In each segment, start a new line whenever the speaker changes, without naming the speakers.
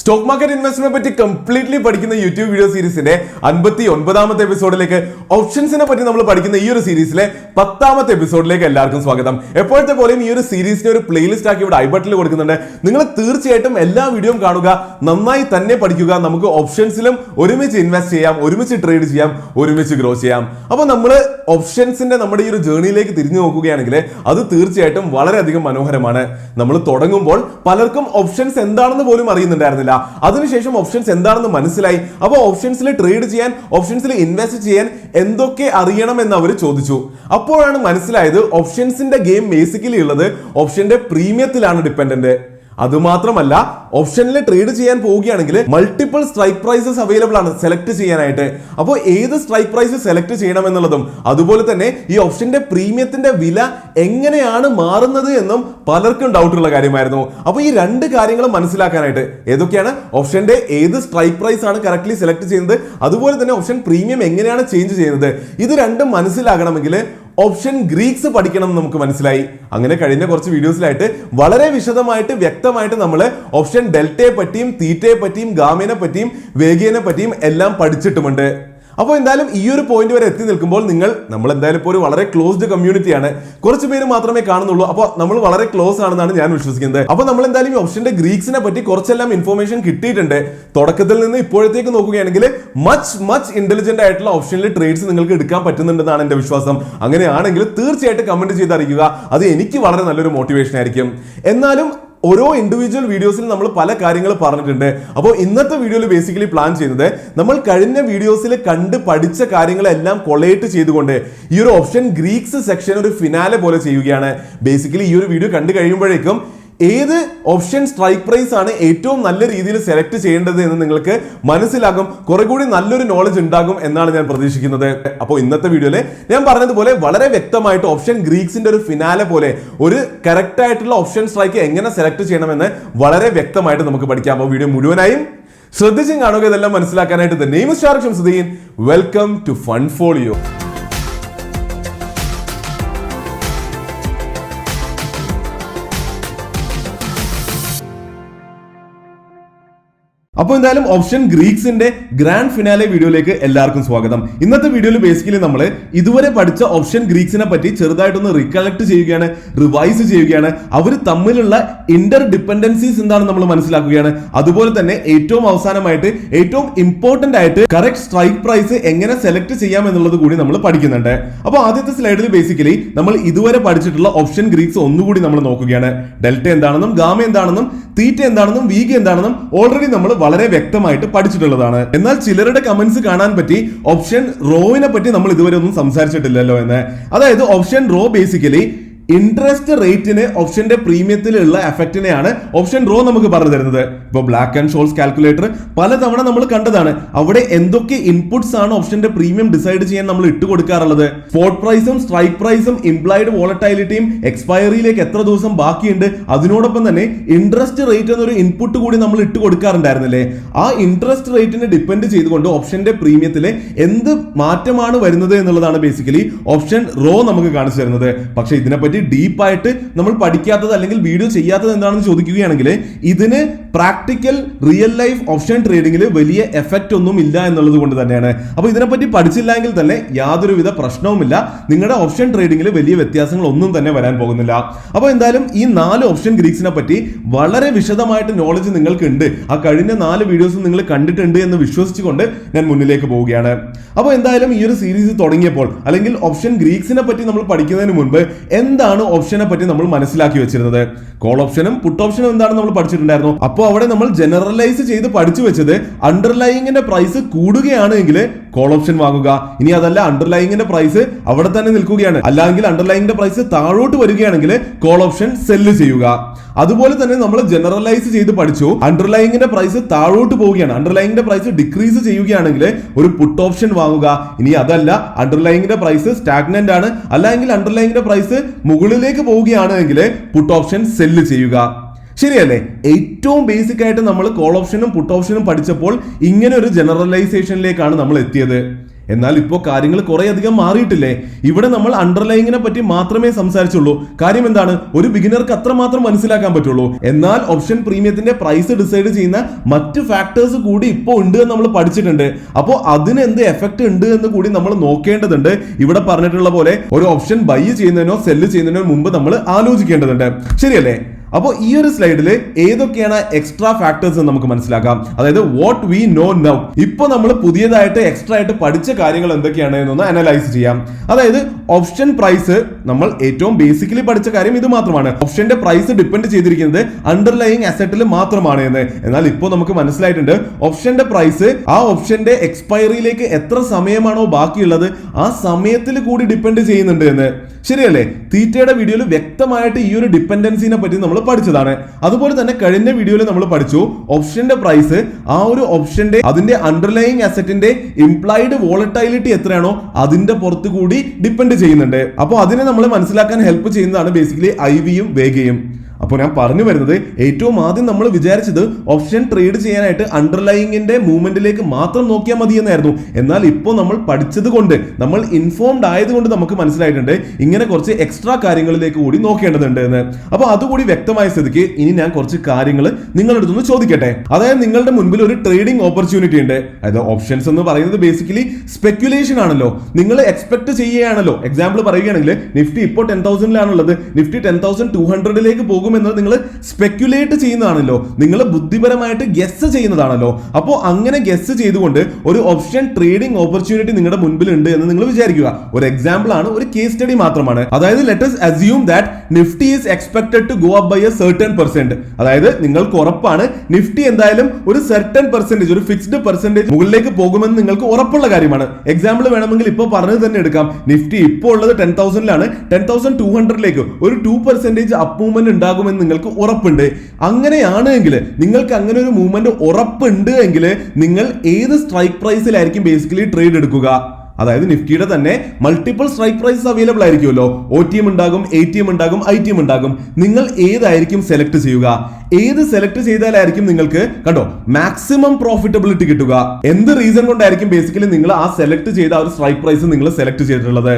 Stock market investment പറ്റി completely പഠിക്കുന്ന YouTube video സീരീസിന്റെ അൻപത്തി ഒൻപതാമത്തെ എപ്പിസോഡിലേക്ക് ഓപ്ഷൻസിനെ പറ്റി നമ്മൾ പഠിക്കുന്ന ഈ ഒരു സീരീസിലെ പത്താമത്തെ എപ്പിസോഡിലേക്ക് എല്ലാവർക്കും സ്വാഗതം. എപ്പോഴത്തെ പോലെയും ഈ ഒരു സീരീസിന്റെ ഒരു പ്ലേലിസ്റ്റ് ആക്കി ഇവിടെ ഐ ബട്ടിൽ കൊടുക്കുന്നുണ്ട്. നിങ്ങൾ തീർച്ചയായിട്ടും എല്ലാ വീഡിയോയും കാണുക നന്നായി തന്നെ പഠിക്കുക. നമുക്ക് ഓപ്ഷൻസിലും ഒരുമിച്ച് ഇൻവെസ്റ്റ് ചെയ്യാം ഒരുമിച്ച് ട്രേഡ് ചെയ്യാം ഒരുമിച്ച് ഗ്രോ ചെയ്യാം. അപ്പോൾ നമ്മൾ ഓപ്ഷൻസിന്റെ നമ്മുടെ ഈ ഒരു ജേണിയിലേക്ക് തിരിഞ്ഞു നോക്കുകയാണെങ്കിൽ അത് തീർച്ചയായിട്ടും വളരെയധികം മനോഹരമാണ്. നമ്മൾ തുടങ്ങുമ്പോൾ പലർക്കും ഓപ്ഷൻസ് എന്താണെന്ന് പോലും അറിയുന്നുണ്ടായിരുന്നില്ല. അതിനുശേഷം ഓപ്ഷൻസ് എന്താണെന്ന് മനസ്സിലായി. അപ്പോൾ ഓപ്ഷൻസിൽ ട്രേഡ് ചെയ്യാൻ ഓപ്ഷൻസിൽ ഇൻവെസ്റ്റ് ചെയ്യാൻ എന്തൊക്കെ അറിയണമെന്ന് അവർ ചോദിച്ചു. അപ്പോഴാണ് മനസ്സിലായത് ഓപ്ഷൻസിന്റെ ഗെയിം ബേസിക്കലി ഉള്ളത് ഓപ്ഷന്റെ പ്രീമിയത്തിലാണ് ഡിപ്പെൻഡന്റ് അതുമാത്രമല്ല ഓപ്ഷനിൽ ട്രേഡ് ചെയ്യാൻ പോവുകയാണെങ്കിൽ മൾട്ടിപ്പിൾ സ്ട്രൈക്ക് പ്രൈസസ് അവൈലബിൾ ആണ് സെലക്ട് ചെയ്യാനായിട്ട്. അപ്പോൾ ഏത് സ്ട്രൈക്ക് പ്രൈസ് സെലക്ട് ചെയ്യണം എന്നുള്ളതും അതുപോലെ തന്നെ ഈ ഓപ്ഷന്റെ പ്രീമിയത്തിന്റെ വില എങ്ങനെയാണ് മാറുന്നത് എന്നും പലർക്കും ഡൗട്ട് ഉള്ള കാര്യമായിരുന്നു. അപ്പോൾ ഈ രണ്ട് കാര്യങ്ങൾ മനസ്സിലാക്കാനായിട്ട് ഏതൊക്കെയാണ്? ഓപ്ഷന്റെ ഏത് സ്ട്രൈക്ക് പ്രൈസ് ആണ് കറക്റ്റ്ലി സെലക്ട് ചെയ്യുന്നത്? അതുപോലെ തന്നെ ഓപ്ഷൻ പ്രീമിയം എങ്ങനെയാണ് ചേഞ്ച് ചെയ്യുന്നത്? ഇത് രണ്ടും മനസ്സിലാകണമെങ്കിൽ ഓപ്ഷൻ ഗ്രീക്സ് പഠിക്കണം എന്ന് നമുക്ക് മനസ്സിലായി. അങ്ങനെ കഴിഞ്ഞ കുറച്ച് വീഡിയോസിലായിട്ട് വളരെ വിശദമായിട്ട് വ്യക്തമായിട്ട് നമ്മൾ ഓപ്ഷൻ ഡെൽറ്റയെ പറ്റിയും തീറ്റയെ പറ്റിയും ഗാമിനെ പറ്റിയും വേഗിയനെ പറ്റിയും എല്ലാം പഠിച്ചിട്ടുമുണ്ട്. അപ്പോൾ എന്തായാലും ഈ ഒരു പോയിന്റ് വരെ എത്തി നിൽക്കുമ്പോൾ നിങ്ങൾ നമ്മൾ എന്തായാലും ഇപ്പോൾ ഒരു വളരെ ക്ലോസ്ഡ് കമ്മ്യൂണിറ്റിയാണ് കുറച്ച് പേര് മാത്രമേ കാണുന്നുള്ളൂ. അപ്പോൾ നമ്മൾ വളരെ ക്ലോസ് ആണെന്നാണ് ഞാൻ വിശ്വസിക്കുന്നത്. അപ്പോൾ നമ്മൾ എന്തായാലും ഈ ഓപ്ഷന്റെ ഗ്രീക്സിനെ പറ്റി കുറച്ചെല്ലാം ഇൻഫർമേഷൻ കിട്ടിയിട്ടുണ്ട്. തുടക്കത്തിൽ നിന്ന് ഇപ്പോഴത്തേക്ക് നോക്കുകയാണെങ്കിൽ മച്ച് മച്ച് ഇന്റലിജന്റ് ആയിട്ടുള്ള ഓപ്ഷനിൽ ട്രേഡ്സ് നിങ്ങൾക്ക് എടുക്കാൻ പറ്റുന്നുണ്ടെന്നാണ് എന്റെ വിശ്വാസം. അങ്ങനെയാണെങ്കിൽ തീർച്ചയായിട്ടും കമന്റ് ചെയ്ത് അറിയിക്കുക അത് എനിക്ക് വളരെ നല്ലൊരു മോട്ടിവേഷൻ ആയിരിക്കും. എന്നാലും ഓരോ ഇൻഡിവിജ്വൽ വീഡിയോസിൽ നമ്മൾ പല കാര്യങ്ങൾ പറഞ്ഞിട്ടുണ്ട്. അപ്പോൾ ഇന്നത്തെ വീഡിയോയിൽ ബേസിക്കലി പ്ലാൻ ചെയ്യുന്നത് നമ്മൾ കഴിഞ്ഞ വീഡിയോസിൽ കണ്ട് പഠിച്ച കാര്യങ്ങളെല്ലാം കൊളേറ്റ് ചെയ്തുകൊണ്ട് ഈ ഒരു ഓപ്ഷൻ ഗ്രീക്സ് സെക്ഷൻ ഒരു ഫിനാലെ പോലെ ചെയ്യുകയാണ്. ബേസിക്കലി ഈ ഒരു വീഡിയോ കണ്ടു കഴിയുമ്പോഴേക്കും ഏത് ഓപ്ഷൻ സ്ട്രൈക്ക് പ്രൈസ് ആണ് ഏറ്റവും നല്ല രീതിയിൽ സെലക്ട് ചെയ്യേണ്ടത് എന്ന് നിങ്ങൾക്ക് മനസ്സിലാകും. കുറെ കൂടി നല്ലൊരു നോളജ് ഉണ്ടാകും എന്നാണ് ഞാൻ പ്രതീക്ഷിക്കുന്നത്. അപ്പോൾ ഇന്നത്തെ വീഡിയോയിൽ ഞാൻ പറഞ്ഞതുപോലെ വളരെ വ്യക്തമായിട്ട് ഓപ്ഷൻ ഗ്രീക്സിന്റെ ഒരു ഫിനാലെ പോലെ ഒരു കറക്റ്റ് ആയിട്ടുള്ള ഓപ്ഷൻ സ്ട്രൈക്ക് എങ്ങനെ സെലക്ട് ചെയ്യണമെന്ന് വളരെ വ്യക്തമായിട്ട് നമുക്ക് പഠിക്കാം. അപ്പോൾ വീഡിയോ മുഴുവനായും ശ്രദ്ധിച്ചും കാണുക ഇതെല്ലാം മനസ്സിലാക്കാനായിട്ട് the name star Shamsuddin welcome to fun folio അപ്പോൾ എന്തായാലും ഓപ്ഷൻ ഗ്രീക്സിന്റെ ഗ്രാൻഡ് ഫിനാലെ വീഡിയോയിലേക്ക് എല്ലാവർക്കും സ്വാഗതം. ഇന്നത്തെ വീഡിയോയിൽ ബേസിക്കലി നമ്മൾ ഇതുവരെ പഠിച്ച ഓപ്ഷൻ ഗ്രീക്സിനെ പറ്റി ചെറുതായിട്ടൊന്ന് റീകളക്ട് ചെയ്യുകയാണ് റിവൈസ് ചെയ്യുകയാണ്. അവർ തമ്മിലുള്ള ഇന്റർ ഡിപ്പെൻഡൻസീസ് എന്താണെന്ന് നമ്മൾ മനസ്സിലാക്കുകയാണ്. അതുപോലെ തന്നെ ഏറ്റവും അവസാനമായിട്ട് ഏറ്റവും ഇമ്പോർട്ടന്റ് ആയിട്ട് കറക്റ്റ് സ്ട്രൈക്ക് പ്രൈസ് എങ്ങനെ സെലക്ട് ചെയ്യാം എന്നുള്ളത് കൂടി നമ്മൾ പഠിക്കുന്നുണ്ട്. അപ്പോൾ ആദ്യത്തെ സ്ലൈഡിൽ ബേസിക്കലി നമ്മൾ ഇതുവരെ പഠിച്ചിട്ടുള്ള ഓപ്ഷൻ ഗ്രീക്സ് ഒന്നുകൂടി നമ്മൾ നോക്കുകയാണ്. ഡെൽറ്റ എന്താണെന്നും ഗാമ എന്താണെന്നും തീറ്റ എന്താണെന്നും വീഗ എന്താണെന്നും ഓൾറെഡി നമ്മൾ വളരെ വ്യക്തമായിട്ട് പഠിച്ചിട്ടുള്ളതാണ്. എന്നാൽ ചിലരുടെ കമന്റ്സ് കാണാൻ പറ്റി ഓപ്ഷൻ റോവിനെ പറ്റി നമ്മൾ ഇതുവരെ ഒന്നും സംസാരിച്ചിട്ടില്ലല്ലോ എന്ന്. അതായത് ഓപ്ഷൻ റോ ബേസിക്കലി ഇൻട്രസ്റ്റ് റേറ്റിന് ഓപ്ഷന്റെ പ്രീമിയത്തിലുള്ള എഫക്റ്റിനെയാണ് ഓപ്ഷൻ റോ നമുക്ക് പറഞ്ഞു തരുന്നത്. ഇപ്പോൾ ബ്ലാക്ക് ആൻഡ് ഷോൾസ് കാൽക്കുലേറ്റർ പലതവണ നമ്മൾ കണ്ടതാണ്. അവിടെ എന്തൊക്കെ ഇൻപുട്സ് ആണ് ഓപ്ഷന്റെ പ്രീമിയം ഡിസൈഡ് ചെയ്യാൻ നമ്മൾ ഇട്ട് കൊടുക്കാറുള്ളത്? സ്പോട്ട് പ്രൈസും സ്ട്രൈക്ക് പ്രൈസും ഇംപ്ലൈഡ് വോളറ്റൈലിറ്റിയും എക്സ്പയറിയിലേക്ക് എത്ര ദിവസം ബാക്കിയുണ്ട്? അതിനോടൊപ്പം തന്നെ ഇൻട്രസ്റ്റ് റേറ്റ് എന്നൊരു ഇൻപുട്ട് കൂടി നമ്മൾ ഇട്ട് കൊടുക്കാറുണ്ടായിരുന്നില്ലേ? ആ ഇൻട്രസ്റ്റ് റേറ്റിനെ ഡിപ്പെൻഡ് ചെയ്തുകൊണ്ട് ഓപ്ഷന്റെ പ്രീമിയത്തിലെ എന്ത് മാറ്റമാണ് വരുന്നത് എന്നുള്ളതാണ് ബേസിക്കലി ഓപ്ഷൻ റോ നമുക്ക് കാണിച്ചു തരുന്നത്. പക്ഷേ ഇതിനെപ്പറ്റി ഡീപ്പായിട്ട് നമ്മൾ പഠിക്കാത്തത് അല്ലെങ്കിൽ വീഡിയോ ചെയ്യാത്തത് എന്താണെന്ന് ചോദിക്കുകയാണെങ്കിൽ ഇതിന് പ്രാക്ടിക്കൽ റിയൽ ലൈഫ് ഓപ്ഷൻ ട്രേഡിംഗിൽ വലിയ എഫക്റ്റ് ഒന്നും ഇല്ല എന്നുള്ളത് കൊണ്ട് തന്നെയാണ്. അപ്പോൾ ഇതിനെപ്പറ്റി പഠിച്ചില്ല എങ്കിൽ തന്നെ യാതൊരുവിധ പ്രശ്നവുമില്ല. നിങ്ങളുടെ ഓപ്ഷൻ ട്രേഡിംഗിൽ വലിയ വ്യത്യാസങ്ങൾ ഒന്നും തന്നെ വരാൻ പോകുന്നില്ല. അപ്പോൾ എന്തായാലും ഈ നാല് ഓപ്ഷൻ ഗ്രീക്സിനെ പറ്റി വളരെ വിശദമായിട്ട് നോളജ് നിങ്ങൾക്ക് ഉണ്ട് ആ കഴിഞ്ഞ നാല് വീഡിയോസ് നിങ്ങൾ കണ്ടിട്ടുണ്ട് എന്ന് വിശ്വസിച്ചുകൊണ്ട് ഞാൻ മുന്നിലേക്ക് പോവുകയാണ്. അപ്പോൾ എന്തായാലും ഈ ഒരു സീരീസ് തുടങ്ങിയപ്പോൾ അല്ലെങ്കിൽ ഓപ്ഷൻ ഗ്രീക്സിനെ പറ്റി നമ്മൾ പഠിക്കുന്നതിന് മുൻപ് എന്താണ് ഓപ്ഷനെ പറ്റി നമ്മൾ മനസ്സിലാക്കി വെച്ചിരുന്നത്? കോൾ ഓപ്ഷനും പുട്ട് ഓപ്ഷനും എന്താണെന്ന് നമ്മൾ പഠിച്ചിട്ടുണ്ടായിരുന്നു. അപ്പോൾ അവിടെ നമ്മൾ ജനറലൈസ് ചെയ്ത് പഠിച്ചു വെച്ചത് അണ്ടർലൈയിങ്ങിന്റെ പ്രൈസ് കൂടുകയാണെങ്കിൽ കോൾ ഓപ്ഷൻ വാങ്ങുക. ഇനി അതല്ല അണ്ടർലൈയിങ്ങിന്റെ പ്രൈസ് അവിടെ തന്നെ നിൽക്കുകയാണ്. അല്ലെങ്കിൽ അണ്ടർലൈയിങ്ങിന്റെ പ്രൈസ് താഴോട്ട് വരികയാണെങ്കിൽ കോൾ ഓപ്ഷൻ സെല്ല് ചെയ്യുക. അതുപോലെ തന്നെ നമ്മൾ ജനറലൈസ് ചെയ്ത് പഠിച്ചു. അണ്ടർലൈയിങ്ങിന്റെ പ്രൈസ് താഴോട്ട് പോവുകയാണ്. അണ്ടർലൈയിങ്ങിന്റെ പ്രൈസ് ഡിക്രീസ് ചെയ്യുകയാണെങ്കിൽ ഒരു പുട്ട് ഓപ്ഷൻ വാങ്ങുക. ഇനി അതല്ല അണ്ടർലൈയിങ്ങിന്റെ പ്രൈസ് സ്റ്റാഗ്നന്റ് ആണ്. അല്ലെങ്കിൽ അണ്ടർലൈയിങ്ങിന്റെ പ്രൈസ് മുകളിലേക്ക് പോവുകയാണെങ്കിൽ പുട്ട് ഓപ്ഷൻ സെല്ല് ചെയ്യുക. ശരിയല്ലേ? ഏറ്റവും ബേസിക് ആയിട്ട് നമ്മൾ കോൾ ഓപ്ഷനും പുട്ട് ഓപ്ഷനും പഠിച്ചപ്പോൾ ഇങ്ങനെ ഒരു ജനറലൈസേഷനിലേക്കാണ് നമ്മൾ എത്തിയത്. എന്നാൽ ഇപ്പോൾ കാര്യങ്ങൾ കുറെ അധികം മാറിയിട്ടില്ലേ? ഇവിടെ നമ്മൾ അണ്ടർലൈങ്ങിനെ പറ്റി മാത്രമേ സംസാരിച്ചുള്ളൂ. കാര്യം എന്താണ്? ഒരു ബിഗിനർക്ക് അത്രമാത്രം മനസ്സിലാക്കാൻ പറ്റുള്ളൂ. എന്നാൽ ഓപ്ഷൻ പ്രീമിയത്തിന്റെ പ്രൈസ് ഡിസൈഡ് ചെയ്യുന്ന മറ്റ് ഫാക്ടേഴ്സ് കൂടി ഇപ്പോൾ ഉണ്ട് എന്ന് നമ്മൾ പഠിച്ചിട്ടുണ്ട്. അപ്പോൾ അതിന് എന്ത് എഫക്ട് ഉണ്ട് എന്ന് കൂടി നമ്മൾ നോക്കേണ്ടതുണ്ട്. ഇവിടെ പറഞ്ഞിട്ടുള്ള പോലെ ഒരു ഓപ്ഷൻ ബൈ ചെയ്യുന്നതിനോ സെല്ല് ചെയ്യുന്നതിനോ മുമ്പ് നമ്മൾ ആലോചിക്കേണ്ടതുണ്ട്. ശരിയല്ലേ? അപ്പോൾ ഈ ഒരു സ്ലൈഡിൽ ഏതൊക്കെയാണ് എക്സ്ട്രാ ഫാക്ടേഴ്സ് എന്ന് നമുക്ക് മനസ്സിലാക്കാം. അതായത് വാട്ട് വി നോ നൗ ഇപ്പോൾ നമ്മൾ പുതിയതായിട്ട് എക്സ്ട്രാ ആയിട്ട് പഠിച്ച കാര്യങ്ങൾ എന്തൊക്കെയാണ് എന്നൊന്ന് അനലൈസ് ചെയ്യാം. അതായത് ഓപ്ഷൻ പ്രൈസ് നമ്മൾ ഏറ്റവും ബേസിക്കലി പഠിച്ച കാര്യം ഇത് മാത്രമാണ്. ഓപ്ഷന്റെ പ്രൈസ് ഡിപ്പെൻഡ് ചെയ്തിരിക്കുന്നത് അണ്ടർലൈയിങ് അസറ്റിൽ മാത്രമാണ് എന്ന്. എന്നാൽ ഇപ്പോൾ നമുക്ക് മനസ്സിലായിട്ടുണ്ട് ഓപ്ഷന്റെ പ്രൈസ് ആ ഓപ്ഷന്റെ എക്സ്പയറിയിലേക്ക് എത്ര സമയമാണോ ബാക്കിയുള്ളത് ആ സമയത്തിൽ കൂടി ഡിപ്പെൻഡ് ചെയ്യുന്നുണ്ട് എന്ന്. ശരിയല്ലേ? തീറ്റയുടെ വീഡിയോയിൽ വ്യക്തമായിട്ട് ഈ ഒരു ഡിപ്പെൻഡൻസിനെ പറ്റി നമ്മൾ പഠിച്ചതാണ്. അതുപോലെ തന്നെ കഴിഞ്ഞ വീഡിയോയിൽ നമ്മൾ പഠിച്ചു ഓപ്ഷന്റെ പ്രൈസ് ആ ഒരു ഓപ്ഷന്റെ അതിന്റെ അണ്ടർലൈങ് അസറ്റിന്റെ ഇംപ്ലൈഡ് വോളറ്റൈലിറ്റി എത്രയാണോ അതിന്റെ പുറത്ത് കൂടി ഡിപ്പെൻഡ് ചെയ്യുന്നുണ്ട്. അപ്പോൾ അതിനെ നമ്മൾ മനസ്സിലാക്കാൻ ഹെൽപ്പ് ചെയ്യുന്നതാണ് ബേസിക്കലി ഐ വിയും വേഗയും അപ്പോൾ ഞാൻ പറഞ്ഞു വരുന്നത് ഏറ്റവും ആദ്യം നമ്മൾ വിചാരിച്ചത് ഓപ്ഷൻ ട്രേഡ് ചെയ്യാനായിട്ട് അണ്ടർലൈങ്ങിന്റെ മൂവ്മെന്റിലേക്ക് മാത്രം നോക്കിയാൽ മതി എന്നായിരുന്നു എന്നാൽ ഇപ്പോൾ നമ്മൾ പഠിച്ചത് കൊണ്ട് നമ്മൾ ഇൻഫോംഡ് ആയതുകൊണ്ട് നമുക്ക് മനസ്സിലായിട്ടുണ്ട് ഇങ്ങനെ കുറച്ച് എക്സ്ട്രാ കാര്യങ്ങളിലേക്ക് കൂടി നോക്കേണ്ടതുണ്ട് എന്ന്. അപ്പോൾ അതുകൂടി വ്യക്തമായ സ്ഥിതിക്ക് ഇനി ഞാൻ കുറച്ച് കാര്യങ്ങൾ നിങ്ങളുടെ അടുത്തൊന്ന് ചോദിക്കട്ടെ. അതായത് നിങ്ങളുടെ മുൻപിൽ ഒരു ട്രേഡിംഗ് ഓപ്പർച്യൂണിറ്റി ഉണ്ട്. അതായത് ഓപ്ഷൻസ് എന്ന് പറയുന്നത് ബേസിക്കലി സ്പെക്യുലേഷൻ ആണല്ലോ. നിങ്ങൾ എക്സ്പെക്ട് ചെയ്യുകയാണല്ലോ. എക്സാമ്പിൾ പറയുകയാണെങ്കിൽ നിഫ്റ്റി ഇപ്പോൾ ടെൻ തൗസൻഡിലാണുള്ളത് നിഫ്റ്റി ടെൻ തൗസൻഡ് ടു ഹൺഡ്രഡിലേക്ക് പോകുമെന്ന് നിങ്ങൾ സ്പെക്യുലേറ്റ് ചെയ്യുന്നതാണല്ലോ. നിങ്ങൾ ബുദ്ധിപരമായിട്ട് ഗസ് ചെയ്യുന്നതാണല്ലോ. അപ്പോൾ അങ്ങനെ ഗസ് ചെയ്തുകൊണ്ട് ഒരു ഓപ്ഷൻ ട്രേഡിംഗ് ഓപ്പർച്യൂണിറ്റി നിങ്ങളുടെ മുൻപിൽ ഉണ്ട് എന്ന് നിങ്ങൾ വിചാരിക്കുക. ഒരു എക്സാമ്പിൾ ആണ് ഒരു കേസ് സ്റ്റഡി മാത്രമാണ്. അതായത് let's assume that Nifty is expected to go up by a certain percent അതായത് നിങ്ങൾക്ക് ഉറപ്പാണ്. നിഫ്റ്റി എന്തായാലും ഒരു സെർട്ടൺ പെർസെന്റേജ് ഒരു ഫിക്സ്ഡ് പെർസെന്റേജ് മുകളിലേക്ക് പോകുമെന്ന് നിങ്ങൾക്ക് ഉറപ്പുള്ള കാര്യമാണ്. എക്സാമ്പിൾ വേണമെങ്കിൽ ഇപ്പോൾ പറഞ്ഞു തന്നെ എടുക്കാം. നിഫ്റ്റി ഇപ്പോൾ ഉള്ളത് ടെൻ തൗസൻഡിലാണ് ടെൻ തൗസൻഡ് ടു ഹൺഡ്രഡിലേക്ക് ഒരു ടു പെർസെന്റേജ് അപ്പ് മൂവ്മെന്റ് ഉണ്ടാകുമെന്ന് നിങ്ങൾക്ക് ഉറപ്പുണ്ട്. അങ്ങനെയാണ് എങ്കിൽ നിങ്ങൾക്ക് അങ്ങനെ ഒരു മൂവ്മെന്റ് ഉറപ്പുണ്ട് എങ്കിൽ നിങ്ങൾ ഏത് സ്ട്രൈക്ക് പ്രൈസിലായിരിക്കും ബേസിക്കലി ട്രേഡ് എടുക്കുക? അതായത് നിഫ്റ്റിയുടെ തന്നെ മൾട്ടിപ്പിൾ സ്ട്രൈക്ക് പ്രൈസസ് അവൈലബിൾ ആയിരിക്കുമല്ലോ. ഒ ടി എം ഉണ്ടാകും എ ടി എം ഉണ്ടാകും ഐ ടി എം ഉണ്ടാകും. നിങ്ങൾ ഏതായിരിക്കും സെലക്ട് ചെയ്യുക? ഏത് സെലക്ട് ചെയ്താലായിരിക്കും നിങ്ങൾക്ക് കണ്ടോ മാക്സിമം പ്രോഫിറ്റബിലിറ്റി കിട്ടുക. എന്ത് റീസൺ കൊണ്ടായിരിക്കും ബേസിക്കലി നിങ്ങൾ ആ സെലക്ട് ചെയ്ത ആ ഒരു സ്ട്രൈക്ക് പ്രൈസ് നിങ്ങൾ സെലക്ട് ചെയ്തിട്ടുള്ളത്?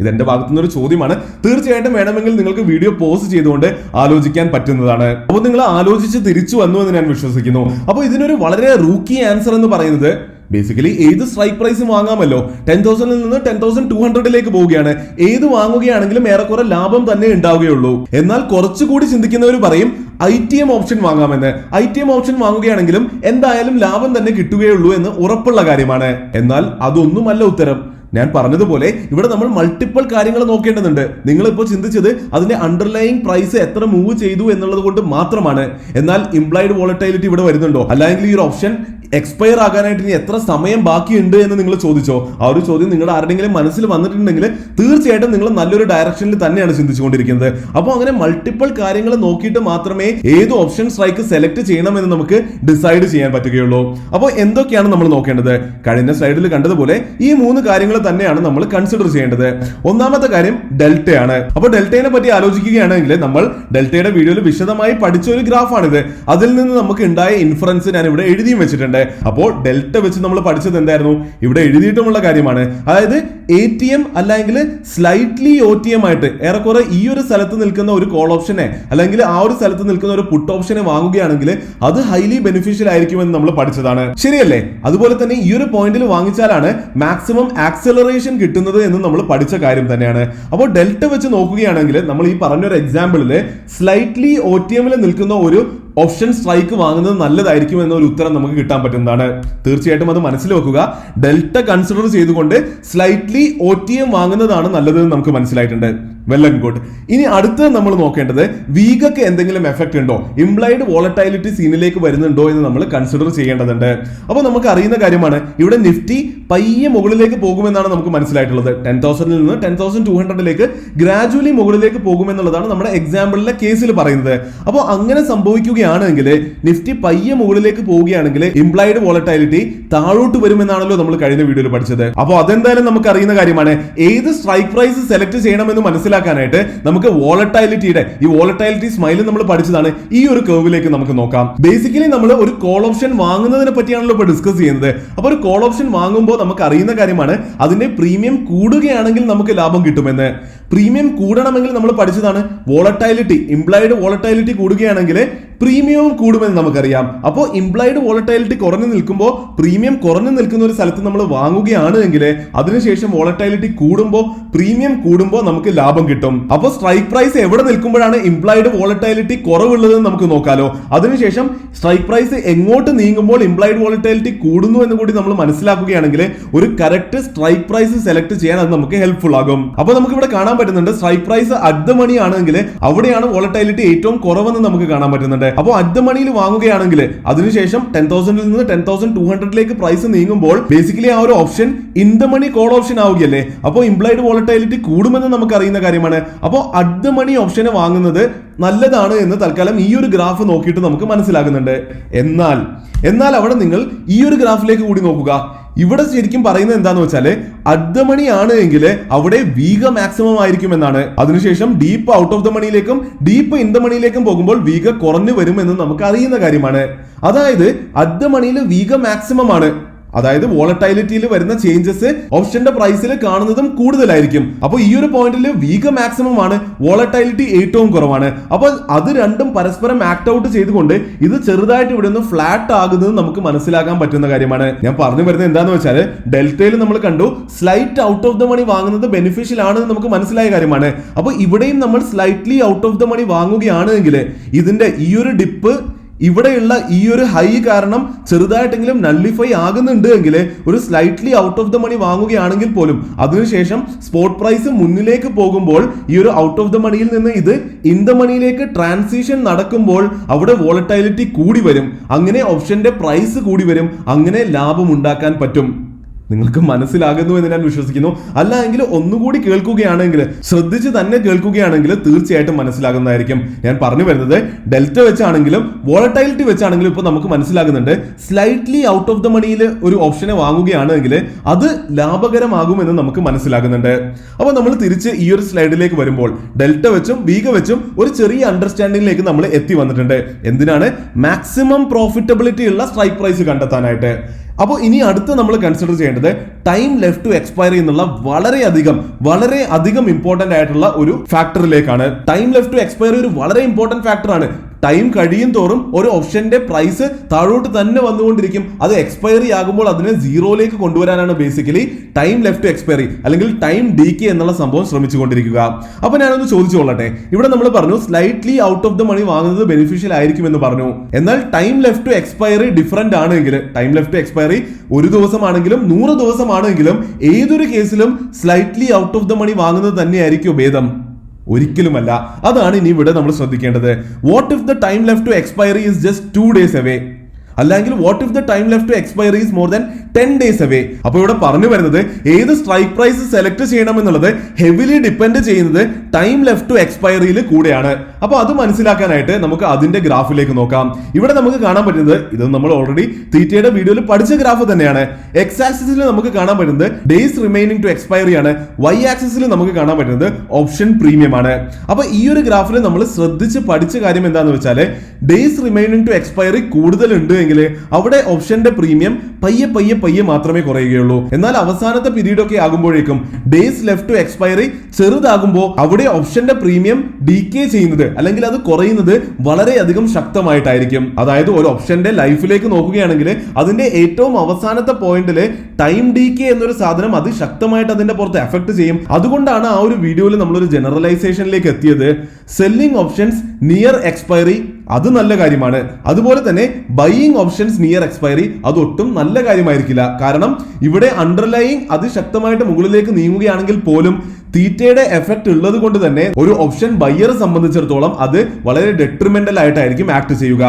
ഇത് ഇതെന്റെ ഭാഗത്തു നിന്നൊരു ചോദ്യമാണ്. തീർച്ചയായിട്ടും വേണമെങ്കിൽ നിങ്ങൾക്ക് വീഡിയോ പോസ് ചെയ്തുകൊണ്ട് ആലോചിക്കാൻ പറ്റുന്നതാണ്. അപ്പോൾ നിങ്ങൾ ആലോചിച്ച് തിരിച്ചു വന്നു എന്ന് ഞാൻ വിശ്വസിക്കുന്നു. അപ്പോൾ ഇതിനൊരു വളരെ റൂക്കി ആൻസർ എന്ന് പറയുന്നത് ബേസിക്കലി ഏത് സ്ട്രൈക്ക് പ്രൈസും വാങ്ങാമല്ലോ. ടെൻ തൗസൻഡിൽ നിന്ന് ടെൻ തൗസൻഡ് ടു ഹൺഡ്രഡിലേക്ക് പോവുകയാണ്. ഏത് വാങ്ങുകയാണെങ്കിലും ഏറെക്കുറെ ലാഭം തന്നെ ഉണ്ടാവുകയുള്ളൂ. എന്നാൽ കുറച്ചുകൂടി ചിന്തിക്കുന്നവർ പറയും ഐ ടി എം ഓപ്ഷൻ വാങ്ങാമെന്ന്. ഐ ടി എം ഓപ്ഷൻ വാങ്ങുകയാണെങ്കിലും എന്തായാലും ലാഭം തന്നെ കിട്ടുകയുള്ളൂ എന്ന് ഉറപ്പുള്ള കാര്യമാണ്. എന്നാൽ അതൊന്നുമല്ല ഉത്തരം. ഞാൻ പറഞ്ഞതുപോലെ ഇവിടെ നമ്മൾ മൾട്ടിപ്പിൾ കാര്യങ്ങൾ നോക്കേണ്ടതുണ്ട്. നിങ്ങൾ ഇപ്പോൾ ചിന്തിച്ചത് അതിന്റെ അണ്ടർലൈങ് പ്രൈസ് എത്ര മൂവ് ചെയ്തു എന്നുള്ളത് കൊണ്ട് മാത്രമാണ്. എന്നാൽ ഇംപ്ലൈഡ് വോളറ്റൈലിറ്റി ഇവിടെ വരുന്നുണ്ടോ? അല്ലെങ്കിൽ ഈ ഒരു ഓപ്ഷൻ എക്സ്പയർ ആകാനായിട്ട് ഇനി എത്ര സമയം ബാക്കിയുണ്ട് എന്ന് നിങ്ങൾ ചോദിച്ചോ? ആ ഒരു ചോദ്യം നിങ്ങളുടെ ആരുടെങ്കിലും മനസ്സിൽ വന്നിട്ടുണ്ടെങ്കിൽ തീർച്ചയായിട്ടും നിങ്ങൾ നല്ലൊരു ഡയറക്ഷനിൽ തന്നെയാണ് ചിന്തിച്ചുകൊണ്ടിരിക്കുന്നത്. അപ്പോൾ അങ്ങനെ മൾട്ടിപ്പിൾ കാര്യങ്ങൾ നോക്കിയിട്ട് മാത്രമേ ഏത് ഓപ്ഷൻ സ്ട്രൈക്ക് സെലക്ട് ചെയ്യണമെന്ന് നമുക്ക് ഡിസൈഡ് ചെയ്യാൻ പറ്റുകയുള്ളൂ. അപ്പോൾ എന്തൊക്കെയാണ് നമ്മൾ നോക്കേണ്ടത്? കഴിഞ്ഞ സ്ലൈഡിൽ കണ്ടതുപോലെ ഈ മൂന്ന് കാര്യങ്ങൾ തന്നെയാണ് നമ്മൾ കൺസിഡർ ചെയ്യേണ്ടത്. ഒന്നാമത്തെ കാര്യം ഡെൽറ്റയാണ്. അപ്പോൾ ഡെൽറ്റയെ പറ്റി ആലോചിക്കുകയാണെങ്കിൽ നമ്മൾ ഡെൽറ്റയുടെ വീഡിയോയിൽ വിശദമായി പഠിച്ച ഒരു ഗ്രാഫാണിത്. അതിൽ നിന്ന് നമുക്ക് ഉണ്ടായ ഇൻഫറൻസ് ഞാൻ ഇവിടെ എഴുതിയും വെച്ചിട്ടുണ്ട്. അപ്പോൾ ഡെൽറ്റ വെച്ച് നമ്മൾ പഠിച്ചത് എന്തായിരുന്നു? ഇവിടെ എഴുതിയിട്ടുമുള്ള കാര്യമാണ്. അതായത് എ ടി എം അല്ലെങ്കിൽ സ്ലൈറ്റ്ലി ഒ ടി എം ആയിട്ട് ഏറെക്കുറെ ഈ ഒരു സ്ഥലത്ത് നിൽക്കുന്ന ഒരു കോൾ ഓപ്ഷനെ അല്ലെങ്കിൽ ആ ഒരു സ്ഥലത്ത് നിൽക്കുന്ന ഒരു പുട്ട് ഓപ്ഷനെ വാങ്ങുകയാണെങ്കിൽ അത് ഹൈലി ബെനിഫിഷ്യൽ ആയിരിക്കുമെന്ന് നമ്മൾ പഠിച്ചതാണ്. ശരിയല്ലേ? അതുപോലെ തന്നെ ഈ ഒരു പോയിന്റിൽ വാങ്ങിച്ചാലാണ് മാക്സിമം ആക്സലറേഷൻ കിട്ടുന്നത് എന്ന് നമ്മൾ പഠിച്ച കാര്യം തന്നെയാണ്. അപ്പോൾ ഡെൽറ്റ വെച്ച് നോക്കുകയാണെങ്കിൽ നമ്മൾ ഈ പറഞ്ഞൊരു എക്സാമ്പിളിൽ സ്ലൈറ്റ്ലി ഒ ടി എമ്മിൽ നിൽക്കുന്ന ഒരു ഓപ്ഷൻ സ്ട്രൈക്ക് വാങ്ങുന്നത് നല്ലതായിരിക്കും എന്നൊരു ഉത്തരം നമുക്ക് കിട്ടാൻ പറ്റുന്നതാണ് തീർച്ചയായിട്ടും അത് മനസ്സിൽ വെക്കുക ഡെൽറ്റ കൺസിഡർ ചെയ്തുകൊണ്ട് സ്ലൈറ്റ്ലി ഒ ടി എം വാങ്ങുന്നതാണ് നല്ലതെന്ന് നമുക്ക് മനസ്സിലായിട്ടുണ്ട്. വെൽ ആൻഡ് ഗുഡ് ഇനി അടുത്തത് നമ്മൾ നോക്കേണ്ടത് വീഗക്ക് എന്തെങ്കിലും എഫക്റ്റ് ഉണ്ടോ? ഇംപ്ലൈഡ് വോളറ്റൈലിറ്റി സീനിലേക്ക് വരുന്നുണ്ടോ എന്ന് നമ്മൾ കൺസിഡർ ചെയ്യേണ്ടതുണ്ട്. അപ്പോൾ നമുക്ക് അറിയുന്ന കാര്യമാണ് ഇവിടെ നിഫ്റ്റി പയ്യെ മുകളിലേക്ക് പോകുമെന്നാണ് നമുക്ക് മനസ്സിലായിട്ടുള്ളത്. ടെൻ തൗസൻഡിൽ നിന്ന് ടെൻ തൗസൻഡ് ടു ഹൺഡ്രഡിലേക്ക് ഗ്രാജുവലി മുകളിലേക്ക് പോകുമെന്നുള്ളതാണ് നമ്മുടെ എക്സാമ്പിളിലെ കേസിൽ പറയുന്നത്. അപ്പോൾ അങ്ങനെ സംഭവിക്കുകയാണെങ്കിൽ നിഫ്റ്റി പയ്യെ മുകളിലേക്ക് പോവുകയാണെങ്കിൽ ഇംപ്ലൈഡ് വോളറ്റാലിറ്റി താഴോട്ട് വരുമെന്നാണല്ലോ നമ്മൾ കഴിഞ്ഞ വീഡിയോയിൽ പഠിച്ചത്. അപ്പോൾ അതെന്തായാലും നമുക്ക് അറിയുന്ന കാര്യമാണ്. ഏത് സ്ട്രൈക്ക് പ്രൈസ് സെലക്ട് ചെയ്യണമെന്ന് മനസ്സിലാക്കാനായിട്ട് നമുക്ക് വോളറ്റാലിറ്റിയുടെ ഈ വോളറ്റാലിറ്റി സ്മൈൽ നമ്മൾ പഠിച്ചതാണ്. ഈ ഒരു കേവിലേക്ക് നമുക്ക് നോക്കാം. ബേസിക്കലി നമ്മൾ ഒരു കോൾ ഓപ്ഷൻ വാങ്ങുന്നതിനെ പറ്റിയാണല്ലോ ഇപ്പോൾ ഡിസ്കസ് ചെയ്യുന്നത്. അപ്പോൾ ഒരു കോൾ ഓപ്ഷൻ വാങ്ങുമ്പോൾ നമുക്ക് അറിയുന്ന കാര്യമാണ് അതിന്റെ പ്രീമിയം കൂടുകയാണെങ്കിൽ നമുക്ക് ലാഭം കിട്ടുമെന്ന്. പ്രീമിയം കൂടണമെങ്കിൽ നമ്മൾ പഠിച്ചതാണ് വോളറ്റാലിറ്റി ഇംപ്ലൈഡ് വോളറ്റാലിറ്റി കൂടുകയാണെങ്കിൽ പ്രീമിയവും കൂടുമെന്ന് നമുക്കറിയാം. അപ്പോൾ ഇംപ്ലൈഡ് വോളറ്റൈലിറ്റി കുറഞ്ഞു നിൽക്കുമ്പോൾ പ്രീമിയം കുറഞ്ഞു നിൽക്കുന്ന ഒരു സ്ഥലത്ത് നമ്മൾ വാങ്ങുകയാണ് എങ്കിൽ അതിനുശേഷം വോളറ്റൈലിറ്റി കൂടുമ്പോൾ പ്രീമിയം കൂടുമ്പോൾ നമുക്ക് ലാഭം കിട്ടും. അപ്പോൾ സ്ട്രൈക്ക് പ്രൈസ് എവിടെ നിൽക്കുമ്പോഴാണ് ഇംപ്ലൈഡ് വോളറ്റൈലിറ്റി കുറവുള്ളതെന്ന് നമുക്ക് നോക്കാലോ. അതിനുശേഷം സ്ട്രൈക്ക് പ്രൈസ് എങ്ങോട്ട് നീങ്ങുമ്പോൾ ഇംപ്ലൈഡ് വോളറ്റൈലിറ്റി കൂടുന്നു എന്ന് കൂടി നമ്മൾ മനസ്സിലാക്കുകയാണെങ്കിൽ ഒരു കറക്റ്റ് സ്ട്രൈക്ക് പ്രൈസ് സെലക്ട് ചെയ്യാൻ അത് നമുക്ക് ഹെൽപ്ഫുൾ ആകും. അപ്പോൾ നമുക്ക് ഇവിടെ കാണാൻ പറ്റുന്നുണ്ട് സ്ട്രൈക്ക് പ്രൈസ് അഡ് മണി ആണെങ്കിൽ അവിടെയാണ് വോളറ്റൈലിറ്റി ഏറ്റവും കുറവെന്ന് നമുക്ക് കാണാൻ പറ്റുന്നുണ്ട്. അപ്പോൾ അറ്റ് ദ മണിയിൽ വാങ്ങുകയാണെങ്കിൽ അതിനുശേഷം ടെൻ തൗസൻഡിൽ നിന്ന് ടെൻ തൗസൻഡ് ടു ഹൺഡ്രഡിലേക്ക് പ്രൈസ് നീങ്ങുമ്പോൾ ബേസിക്കലി ആ ഒരു option in the money call option ആവുകയല്ലേ? അപ്പോൾ ഇംപ്ലൈഡ് വോളറ്റൈലിറ്റി കൂടുമെന്ന് നമുക്ക് അറിയുന്ന കാര്യമാണ്. അപ്പോൾ അറ്റ് ദ മണി ഓപ്ഷനെ വാങ്ങുന്നത് നല്ലതാണ് എന്ന് തൽക്കാലം ഈ ഒരു ഗ്രാഫ് നോക്കിയിട്ട് നമുക്ക് മനസ്സിലാകുന്നുണ്ട്. എന്നാൽ എന്നാൽ അവിടെ നിങ്ങൾ ഈ ഒരു ഗ്രാഫിലേക്ക് കൂടി നോക്കുക. ഇവിടെ ശരിക്കും പറയുന്നത് എന്താന്ന് വെച്ചാൽ അർദ്ധമണി ആണ് എങ്കിൽ അവിടെ വീഗ മാക്സിമം ആയിരിക്കും എന്നാണ്. അതിനുശേഷം ഡീപ്പ് ഔട്ട് ഓഫ് ദ മണിയിലേക്കും ഡീപ്പ് ഇൻ ദ മണിയിലേക്കും പോകുമ്പോൾ വീഗ കുറഞ്ഞു വരും എന്ന് നമുക്ക് അറിയുന്ന കാര്യമാണ്. അതായത് അർദ്ധമണിയിൽ വീഗ മാക്സിമം ആണ്. അതായത് വോളറ്റൈലിറ്റിയിൽ വരുന്ന ചേഞ്ചസ് ഓപ്ഷന്റെ പ്രൈസിൽ കാണുന്നതും കൂടുതലായിരിക്കും. അപ്പോൾ ഈ ഒരു പോയിന്റിൽ വീഗ മാക്സിമം ആണ് വോളറ്റൈലിറ്റി ഏറ്റവും കുറവാണ്. അപ്പോൾ അത് രണ്ടും പരസ്പരം ആക്ട് ഔട്ട് ചെയ്തുകൊണ്ട് ഇത് ചെറുതായിട്ട് ഇവിടെ ഫ്ലാറ്റ് ആകുന്നത് നമുക്ക് മനസ്സിലാക്കാൻ പറ്റുന്ന കാര്യമാണ്. ഞാൻ പറഞ്ഞു വരുന്നത് എന്താന്ന് വെച്ചാൽ ഡെൽറ്റയിൽ നമ്മൾ കണ്ടു slight out of the money വാങ്ങുന്നത് ബെനിഫിഷ്യൽ ആണെന്ന് നമുക്ക് മനസ്സിലായ കാര്യമാണ്. അപ്പോൾ ഇവിടെയും നമ്മൾ slightly out of the money വാങ്ങുകയാണെങ്കിൽ ഇതിന്റെ ഈ ഒരു ഡിപ്പ് ഇവിടെയുള്ള ഈ ഒരു ഹൈ കാരണം ചെറുതായിട്ടെങ്കിലും നള്ളിഫൈ ആകുന്നുണ്ട് എങ്കിൽ ഒരു slightly out of the money വാങ്ങുകയാണെങ്കിൽ പോലും അതിനുശേഷം സ്പോട്ട് പ്രൈസ് മുന്നിലേക്ക് പോകുമ്പോൾ ഈ ഒരു ഔട്ട് ഓഫ് ദ മണിയിൽ നിന്ന് ഇത് ഇൻ ദ മണിയിലേക്ക് ട്രാൻസിഷൻ നടക്കുമ്പോൾ അവിടെ വോളറ്റൈലിറ്റി കൂടി വരും. അങ്ങനെ ഓപ്ഷന്റെ പ്രൈസ് കൂടി വരും. അങ്ങനെ ലാഭം ഉണ്ടാക്കാൻ പറ്റും. നിങ്ങൾക്ക് മനസ്സിലാകുന്നു എന്ന് ഞാൻ വിശ്വസിക്കുന്നു. അല്ല എങ്കിൽ ഒന്നുകൂടി കേൾക്കുകയാണെങ്കിൽ ശ്രദ്ധിച്ച് തന്നെ കേൾക്കുകയാണെങ്കിൽ തീർച്ചയായിട്ടും മനസ്സിലാകുന്നതായിരിക്കും. ഞാൻ പറഞ്ഞു വരുന്നത് ഡെൽറ്റ വെച്ചാണെങ്കിലും വോളറ്റൈലിറ്റി വെച്ചാണെങ്കിലും ഇപ്പോൾ നമുക്ക് മനസ്സിലാകുന്നുണ്ട്. സ്ലൈറ്റ്ലി ഔട്ട് ഓഫ് ദ മണിയിൽ ഒരു ഓപ്ഷനെ വാങ്ങുകയാണെങ്കിൽ അത് ലാഭകരമാകുമെന്ന് നമുക്ക് മനസ്സിലാകുന്നുണ്ട്. അപ്പോൾ നമ്മൾ തിരിച്ച് ഈ ഒരു സ്ലൈഡിലേക്ക് വരുമ്പോൾ ഡെൽറ്റ വെച്ചും വീഗ വെച്ചും ഒരു ചെറിയ അണ്ടർസ്റ്റാൻഡിംഗിലേക്ക് നമ്മൾ എത്തി വന്നിട്ടുണ്ട്. എന്തിനാണ്? മാക്സിമം പ്രോഫിറ്റബിലിറ്റി ഉള്ള സ്ട്രൈക്ക് പ്രൈസ് കണ്ടെത്താനായിട്ട്. അപ്പോൾ ഇനി അടുത്ത് നമ്മൾ കൺസിഡർ ചെയ്യേണ്ടത് ടൈം ലെഫ്റ്റ് ടു എക്സ്പയറി എന്നുള്ള വളരെ അധികം വളരെ അധികം ഇമ്പോർട്ടന്റ് ആയിട്ടുള്ള ഒരു ഫാക്ടറിലേക്കാണ് ടൈം ലെഫ്റ്റ് ടു എക്സ്പയറി ഒരു വളരെ ഇമ്പോർട്ടന്റ് ഫാക്ടറാണ് ടൈം കഴിയും തോറും ഒരു ഓപ്ഷന്റെ പ്രൈസ് താഴോട്ട് തന്നെ വന്നുകൊണ്ടിരിക്കും. അത് എക്സ്പയറി ആകുമ്പോൾ അതിനെ സീറോയിലേക്ക് കൊണ്ടുവരാനാണ് ബേസിക്കലി ടൈം ലെഫ്റ്റ് എക്സ്പയറി അല്ലെങ്കിൽ ടൈം ഡി കെ എന്നുള്ള സംഭവം ശ്രമിച്ചുകൊണ്ടിരിക്കുക. അപ്പൊ ഞാനൊന്ന് ചോദിച്ചുകൊള്ളട്ടെ. ഇവിടെ നമ്മൾ പറഞ്ഞു slightly out of the money വാങ്ങുന്നത് ബെനിഫിഷ്യൽ ആയിരിക്കും എന്ന് പറഞ്ഞു. എന്നാൽ time left to expiry different ആണെങ്കിൽ ടൈം ലെഫ്റ്റ് ടു എക്സ്പയറി ഒരു ദിവസമാണെങ്കിലും നൂറ് ദിവസമാണെങ്കിലും ഏതൊരു കേസിലും slightly out of the money വാങ്ങുന്നത് തന്നെയായിരിക്കും ഭേദം. ഒരിക്കലുമല്ല. അതാണ് ഇനി ഇവിടെ നമ്മൾ ശ്രദ്ധിക്കേണ്ടത്. What if the time left to expiry is just two days away അല്ലെങ്കിൽ what if the time left to expire is more than ten days away അപ്പോൾ ഇവിടെ പറഞ്ഞു വരുന്നത് ഏത് സ്ട്രൈക്ക് പ്രൈസ് സെലക്ട് ചെയ്യണം എന്നുള്ളത് ഹെവിലി ഡിപ്പെൻഡ് ചെയ്യുന്നത് ടൈം ലെഫ്റ്റ് ടു എക്സ്പയറിയിൽ കൂടെയാണ്. അപ്പോൾ അത് മനസ്സിലാക്കാനായിട്ട് നമുക്ക് അതിന്റെ ഗ്രാഫിലേക്ക് നോക്കാം. ഇവിടെ നമുക്ക് കാണാൻ പറ്റുന്നത് ഇത് നമ്മൾ ഓൾറെഡി തീറ്റയുടെ വീഡിയോയിൽ പഠിച്ച ഗ്രാഫ് തന്നെയാണ്. എക്സ് ആക്സിസിൽ നമുക്ക് കാണാൻ പറ്റുന്നത് ഡേയ്സ് റിമൈനിങ് ടു എക്സ്പയറി ആണ്. വൈ ആക്സിസിൽ നമുക്ക് കാണാൻ പറ്റുന്നത് ഓപ്ഷൻ പ്രീമിയം ആണ്. അപ്പോൾ ഈ ഒരു ഗ്രാഫിൽ നമ്മൾ ശ്രദ്ധിച്ച് പഠിച്ച കാര്യം എന്താണെന്ന് വെച്ചാൽ ഡേയ്സ് റിമൈനിങ് ടു എക്സ്പയറി കൂടുതലുണ്ട് എങ്കിൽ അവിടെ ഓപ്ഷന്റെ പ്രീമിയം പയ്യെ പയ്യെ പയ്യെ മാത്രമേ കുറയുകയുള്ളൂ. എന്നാൽ അവസാനത്തെ പീരീഡ് ഒക്കെ ആകുമ്പോഴേക്കും ഡേയ്സ് ലെഫ്റ്റ് ടു എക്സ്പയറി ചെറുതാകുമ്പോൾ അവിടെ ഓപ്ഷന്റെ പ്രീമിയം ഡീകേ ചെയ്യുന്നത് അല്ലെങ്കിൽ അത് കുറയുന്നത് വളരെയധികം ശക്തമായിട്ടായിരിക്കും. അതായത് ഒരു ഓപ്ഷന്റെ ലൈഫിലേക്ക് നോക്കുകയാണെങ്കിൽ അതിന്റെ ഏറ്റവും അവസാനത്തെ പോയിന്റിൽ ടൈം ഡീകേ എന്നൊരു സാധനം അത് ശക്തമായിട്ട് അതിന്റെ പുറത്ത് എഫക്ട് ചെയ്യും. അതുകൊണ്ടാണ് ആ ഒരു വീഡിയോയിൽ നമ്മളൊരു ജനറലൈസേഷനിലേക്ക് എത്തിയത്. സെല്ലിംഗ് ഓപ്ഷൻസ് നിയർ എക്സ്പയറി അത് നല്ല കാര്യമാണ്. അതുപോലെ തന്നെ ബൈയിങ് ഓപ്ഷൻസ് നിയർ എക്സ്പയറി അതൊട്ടും നല്ല കാര്യമായിരിക്കില്ല. കാരണം ഇവിടെ അണ്ടർലൈയിങ് അതിശക്തമായിട്ട് മുകളിലേക്ക് നീങ്ങുകയാണെങ്കിൽ പോലും തീറ്റയുടെ എഫക്ട് ഉള്ളത് കൊണ്ട് തന്നെ ഒരു ഓപ്ഷൻ ബയ്യറെ സംബന്ധിച്ചിടത്തോളം അത് വളരെ ഡെട്രിമെന്റൽ ആയിട്ടായിരിക്കും ആക്ട് ചെയ്യുക.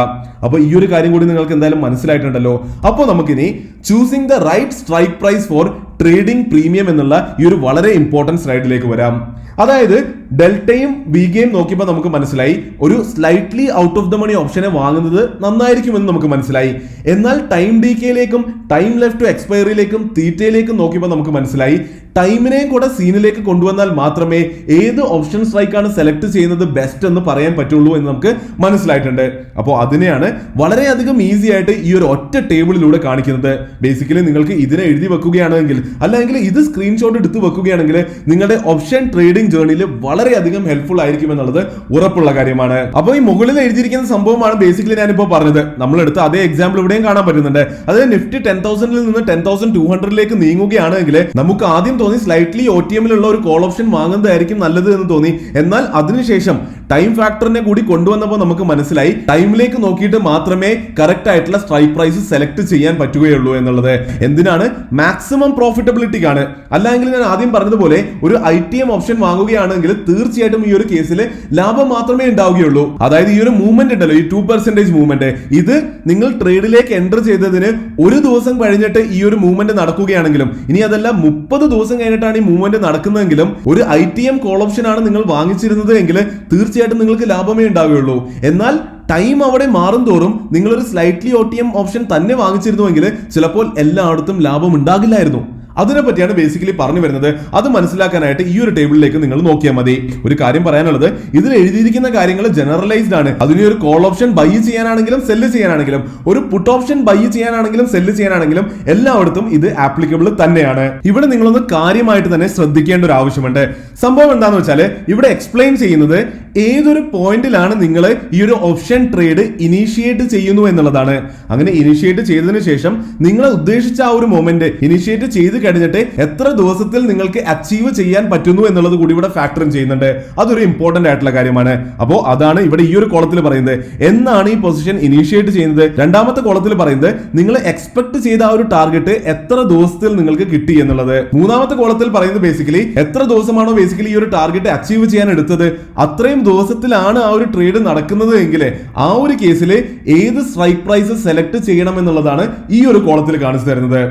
അപ്പോൾ ഈ ഒരു കാര്യം കൂടി നിങ്ങൾക്ക് എന്തായാലും മനസ്സിലായിട്ടുണ്ടല്ലോ. അപ്പോൾ നമുക്കിനി choosing the right strike price for trading premium എന്നുള്ള ഈ ഒരു വളരെ ഇമ്പോർട്ടന്റ് സ്ലൈഡിലേക്ക് വരാം. അതായത് ഡെൽറ്റയും വീഗയും നോക്കിയപ്പോൾ നമുക്ക് മനസ്സിലായി. ഒരു slightly out of the money ഓപ്ഷനെ വാങ്ങുന്നത് നന്നായിരിക്കുമെന്ന് നമുക്ക് മനസ്സിലായി. എന്നാൽ ടൈം ഡി കെയിലേക്കും ടൈം ലെഫ്റ്റ് ടു എക്സ്പയറിയിലേക്കും തീറ്റയിലേക്കും നോക്കിയപ്പോൾ നമുക്ക് മനസ്സിലായി. ടൈമിനെയും കൂടെ സീനിലേക്ക് കൊണ്ടുവന്നാൽ മാത്രമേ ഏത് ഓപ്ഷൻ സ്ട്രൈക്കാണ് സെലക്ട് ചെയ്യുന്നത് ബെസ്റ്റ് എന്ന് പറയാൻ പറ്റുള്ളൂ എന്ന് നമുക്ക് മനസ്സിലായിട്ടുണ്ട്. അപ്പോൾ അതിനെയാണ് വളരെയധികം ഈസി ആയിട്ട് ഈ ഒരു ഒറ്റ ടേബിളിലൂടെ കാണിക്കുന്നത്. ബേസിക്കലി നിങ്ങൾക്ക് ഇതിനെ എഴുതി വെക്കുകയാണെങ്കിൽ അല്ലെങ്കിൽ ഇത് സ്ക്രീൻഷോട്ട് എടുത്ത് വെക്കുകയാണെങ്കിൽ നിങ്ങളുടെ ഓപ്ഷൻ ട്രേഡിംഗ് ജേർണിയിൽ വളരെയധികം ഹെൽപ്ഫുൾ ആയിരിക്കും എന്നുള്ളത് ഉറപ്പുള്ള കാര്യമാണ്. അപ്പോൾ ഈ മുകളിൽ എഴുതിയിരിക്കുന്ന സംഭവമാണ് ബേസിക്കലി ഞാനിപ്പോൾ പറഞ്ഞത്. നമ്മൾ എടുത്ത അതേ എക്സാമ്പിൾ ഇവിടെയും കാണാൻ പറ്റുന്നുണ്ട്. അതായത് നിഫ്റ്റി ടെൻ തൗസൻഡിൽ നിന്ന് ടെൻ തൗസൻഡ് ടു ഹൺഡ്രഡിലേക്ക് നീങ്ങുകയാണെങ്കിൽ നമുക്ക് ആദ്യം തോന്നി സ്ലൈറ്റ്ലി ഒ ടി എമ്മിലുള്ള ഒരു കോൾ ഓപ്ഷൻ വാങ്ങുന്നതായിരിക്കും നല്ലത് എന്ന് തോന്നി. എന്നാൽ അതിനുശേഷം ടൈം ഫാക്ടറിനെ കൂടി കൊണ്ടുവന്നപ്പോൾ നമുക്ക് മനസ്സിലായി. ടൈമിലേക്ക് നോക്കിയിട്ട് മാത്രമേ കറക്റ്റ് ആയിട്ടുള്ള സ്ട്രൈക്ക് പ്രൈസ് സെലക്ട് ചെയ്യാൻ പറ്റുകയുള്ളൂ എന്നുള്ളത്. എന്തിനാണ്? മാക്സിമം പ്രോഫിറ്റബിലിറ്റിക്കാണ് അല്ലെങ്കിൽ ഞാൻ ആദ്യം പറഞ്ഞതുപോലെ ഒരു ഐ ടി എം ഓപ്ഷൻ വാങ്ങുകയാണെങ്കിൽ തീർച്ചയായിട്ടും ഈ ഒരു കേസിൽ ലാഭം മാത്രമേ ഉണ്ടാവുകയുള്ളൂ. അതായത് ഈ ഒരു മൂവ്മെന്റ് ഉണ്ടല്ലോ ഈ ടു പെർസെന്റേജ് മൂവ്മെന്റ് ഇത് നിങ്ങൾ ട്രേഡിലേക്ക് എന്റർ ചെയ്തതിന് ഒരു ദിവസം കഴിഞ്ഞിട്ട് ഈ ഒരു മൂവ്മെന്റ് നടക്കുകയാണെങ്കിലും ഇനി അതല്ല മുപ്പത് ദിവസം കഴിഞ്ഞിട്ടാണ് ഈ മൂവ്മെന്റ് നടക്കുന്നതെങ്കിലും ഒരു I T M call option ആണ് നിങ്ങൾ വാങ്ങിച്ചിരുന്നത് എങ്കിൽ തീർച്ചയായിട്ടും നിങ്ങൾക്ക് ലാഭമേ ഉണ്ടാവുകയുള്ളൂ. എന്നാൽ ടൈം അവിടെ മാറും തോറും നിങ്ങളൊരു slightly O T M option തന്നെ വാങ്ങിച്ചിരുന്നുവെങ്കിൽ ചിലപ്പോൾ എല്ലായിടത്തും ലാഭം ഉണ്ടാകില്ലായിരുന്നു. അതിനെ പറ്റിയാണ് ബേസിക്കലി പറഞ്ഞു വരുന്നത്. അത് മനസ്സിലാക്കാനായിട്ട് ഈ ഒരു ടേബിളിലേക്ക് നിങ്ങൾ നോക്കിയാൽ മതി. ഒരു കാര്യം പറയാനുള്ളത് ഇതിൽ എഴുതിയിരിക്കുന്ന കാര്യങ്ങൾ ജനറലൈസ്ഡ് ആണ്. അതിന് ഒരു കോൾ ഓപ്ഷൻ ബൈ ചെയ്യാനാണെങ്കിലും സെല്ല് ചെയ്യാനാണെങ്കിലും ഒരു പുട്ട് ഓപ്ഷൻ ബൈ ചെയ്യാനാണെങ്കിലും സെല്ല് ചെയ്യാനാണെങ്കിലും എല്ലായിടത്തും ഇത് ആപ്ലിക്കബിൾ തന്നെയാണ്. ഇവിടെ നിങ്ങളൊന്ന് കാര്യമായിട്ട് തന്നെ ശ്രദ്ധിക്കേണ്ട ഒരു ആവശ്യമുണ്ട്. സംഭവം എന്താണെന്ന് വെച്ചാൽ ഇവിടെ എക്സ്പ്ലെയിൻ ചെയ്യുന്നത് ഏതൊരു പോയിന്റിലാണ് നിങ്ങൾ ഈ ഒരു ഓപ്ഷൻ ട്രേഡ് ഇനീഷ്യേറ്റ് ചെയ്യുന്നു എന്നുള്ളതാണ്. അങ്ങനെ ഇനീഷ്യേറ്റ് ചെയ്തതിനു ശേഷം നിങ്ങൾ ഉദ്ദേശിച്ച ആ ഒരു മൊമെന്റ് ഇനീഷ്യേറ്റ് ചെയ്ത് കഴിഞ്ഞിട്ട് എത്ര ദിവസത്തിൽ നിങ്ങൾക്ക് അച്ചീവ് ചെയ്യാൻ പറ്റുന്നു എന്നുള്ളത് കൂടി ഇവിടെ ഫാക്ടറും ചെയ്യുന്നുണ്ട്. അതൊരു ഇമ്പോർട്ടന്റ് ആയിട്ടുള്ള കാര്യമാണ്. അപ്പോൾ അതാണ് ഇവിടെ ഈ ഒരു കോളത്തിൽ പറയുന്നത്. എന്നാണ് ഈ പൊസിഷൻ ഇനീഷ്യേറ്റ് ചെയ്യുന്നത്? രണ്ടാമത്തെ കോളത്തിൽ പറയുന്നത് നിങ്ങൾ എക്സ്പെക്ട് ചെയ്ത ആ ഒരു ടാർഗറ്റ് എത്ര ദിവസത്തിൽ നിങ്ങൾക്ക് കിട്ടി എന്നുള്ളത്. മൂന്നാമത്തെ കോളത്തിൽ പറയുന്നത് ബേസിക്കലി എത്ര ദിവസമാണോ ബേസിക്കലി ഈ ഒരു ടാർഗറ്റ് അച്ചീവ് ചെയ്യാൻ എടുത്തത്? അത്രയും ദിവസത്തിലാണ് ആ ഒരു ട്രേഡ് നടക്കുന്നത് എങ്കിൽ ആ ഒരു കേസിൽ ഏത് സ്ട്രൈക്ക് പ്രൈസ് സെലക്ട് ചെയ്യണം എന്നുള്ളതാണ് ഈ ഒരു കോളത്തിൽ കാണിച്ചു തരുന്നത്.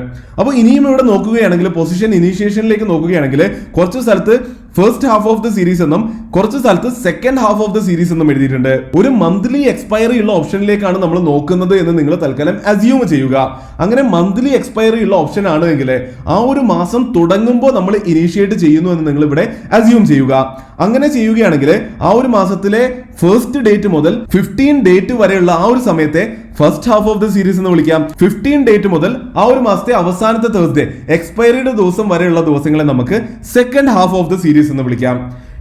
അപ്പോൾ ഇനിയും ഇവിടെ നോക്കുകയാണെങ്കിൽ പൊസിഷൻ ഇനീഷ്യേഷനിലേക്ക് നോക്കുകയാണെങ്കിൽ കുറച്ച് സ്ഥലത്ത് first half of the series എന്നും കുറച്ച് സ്ഥലത്ത് second half of the series എന്നും എഴുതിയിട്ടുണ്ട്. ഒരു മന്ത്ലി എക്സ്പയറി ഉള്ള ഓപ്ഷനിലേക്കാണ് നമ്മൾ നോക്കുന്നത് എന്ന് നിങ്ങൾ തൽക്കാലം അസ്യൂം ചെയ്യുക. അങ്ങനെ മന്ത്ലി എക്സ്പയറി ഉള്ള ഓപ്ഷൻ ആണ് എങ്കിൽ ആ ഒരു മാസം തുടങ്ങുമ്പോൾ നമ്മൾ ഇനീഷ്യേറ്റ് ചെയ്യുന്നു എന്ന് നിങ്ങൾ ഇവിടെ അസ്യൂം ചെയ്യുക. അങ്ങനെ ചെയ്യുകയാണെങ്കിൽ ആ ഒരു മാസത്തിലെ ഫസ്റ്റ് ഡേറ്റ് മുതൽ ഫിഫ്റ്റീൻ ഡേറ്റ് വരെയുള്ള ആ ഒരു സമയത്തെ first half of the series എന്ന് വിളിക്കാം. ഫിഫ്റ്റീൻ ഡേറ്റ് മുതൽ ആ ഒരു മാസത്തെ അവസാനത്തെ തേഴ്സ്ഡേ എക്സ്പയറിയുടെ ദിവസം വരെയുള്ള ദിവസങ്ങളെ നമുക്ക് second half of the series എന്ന് വിളിക്കാം.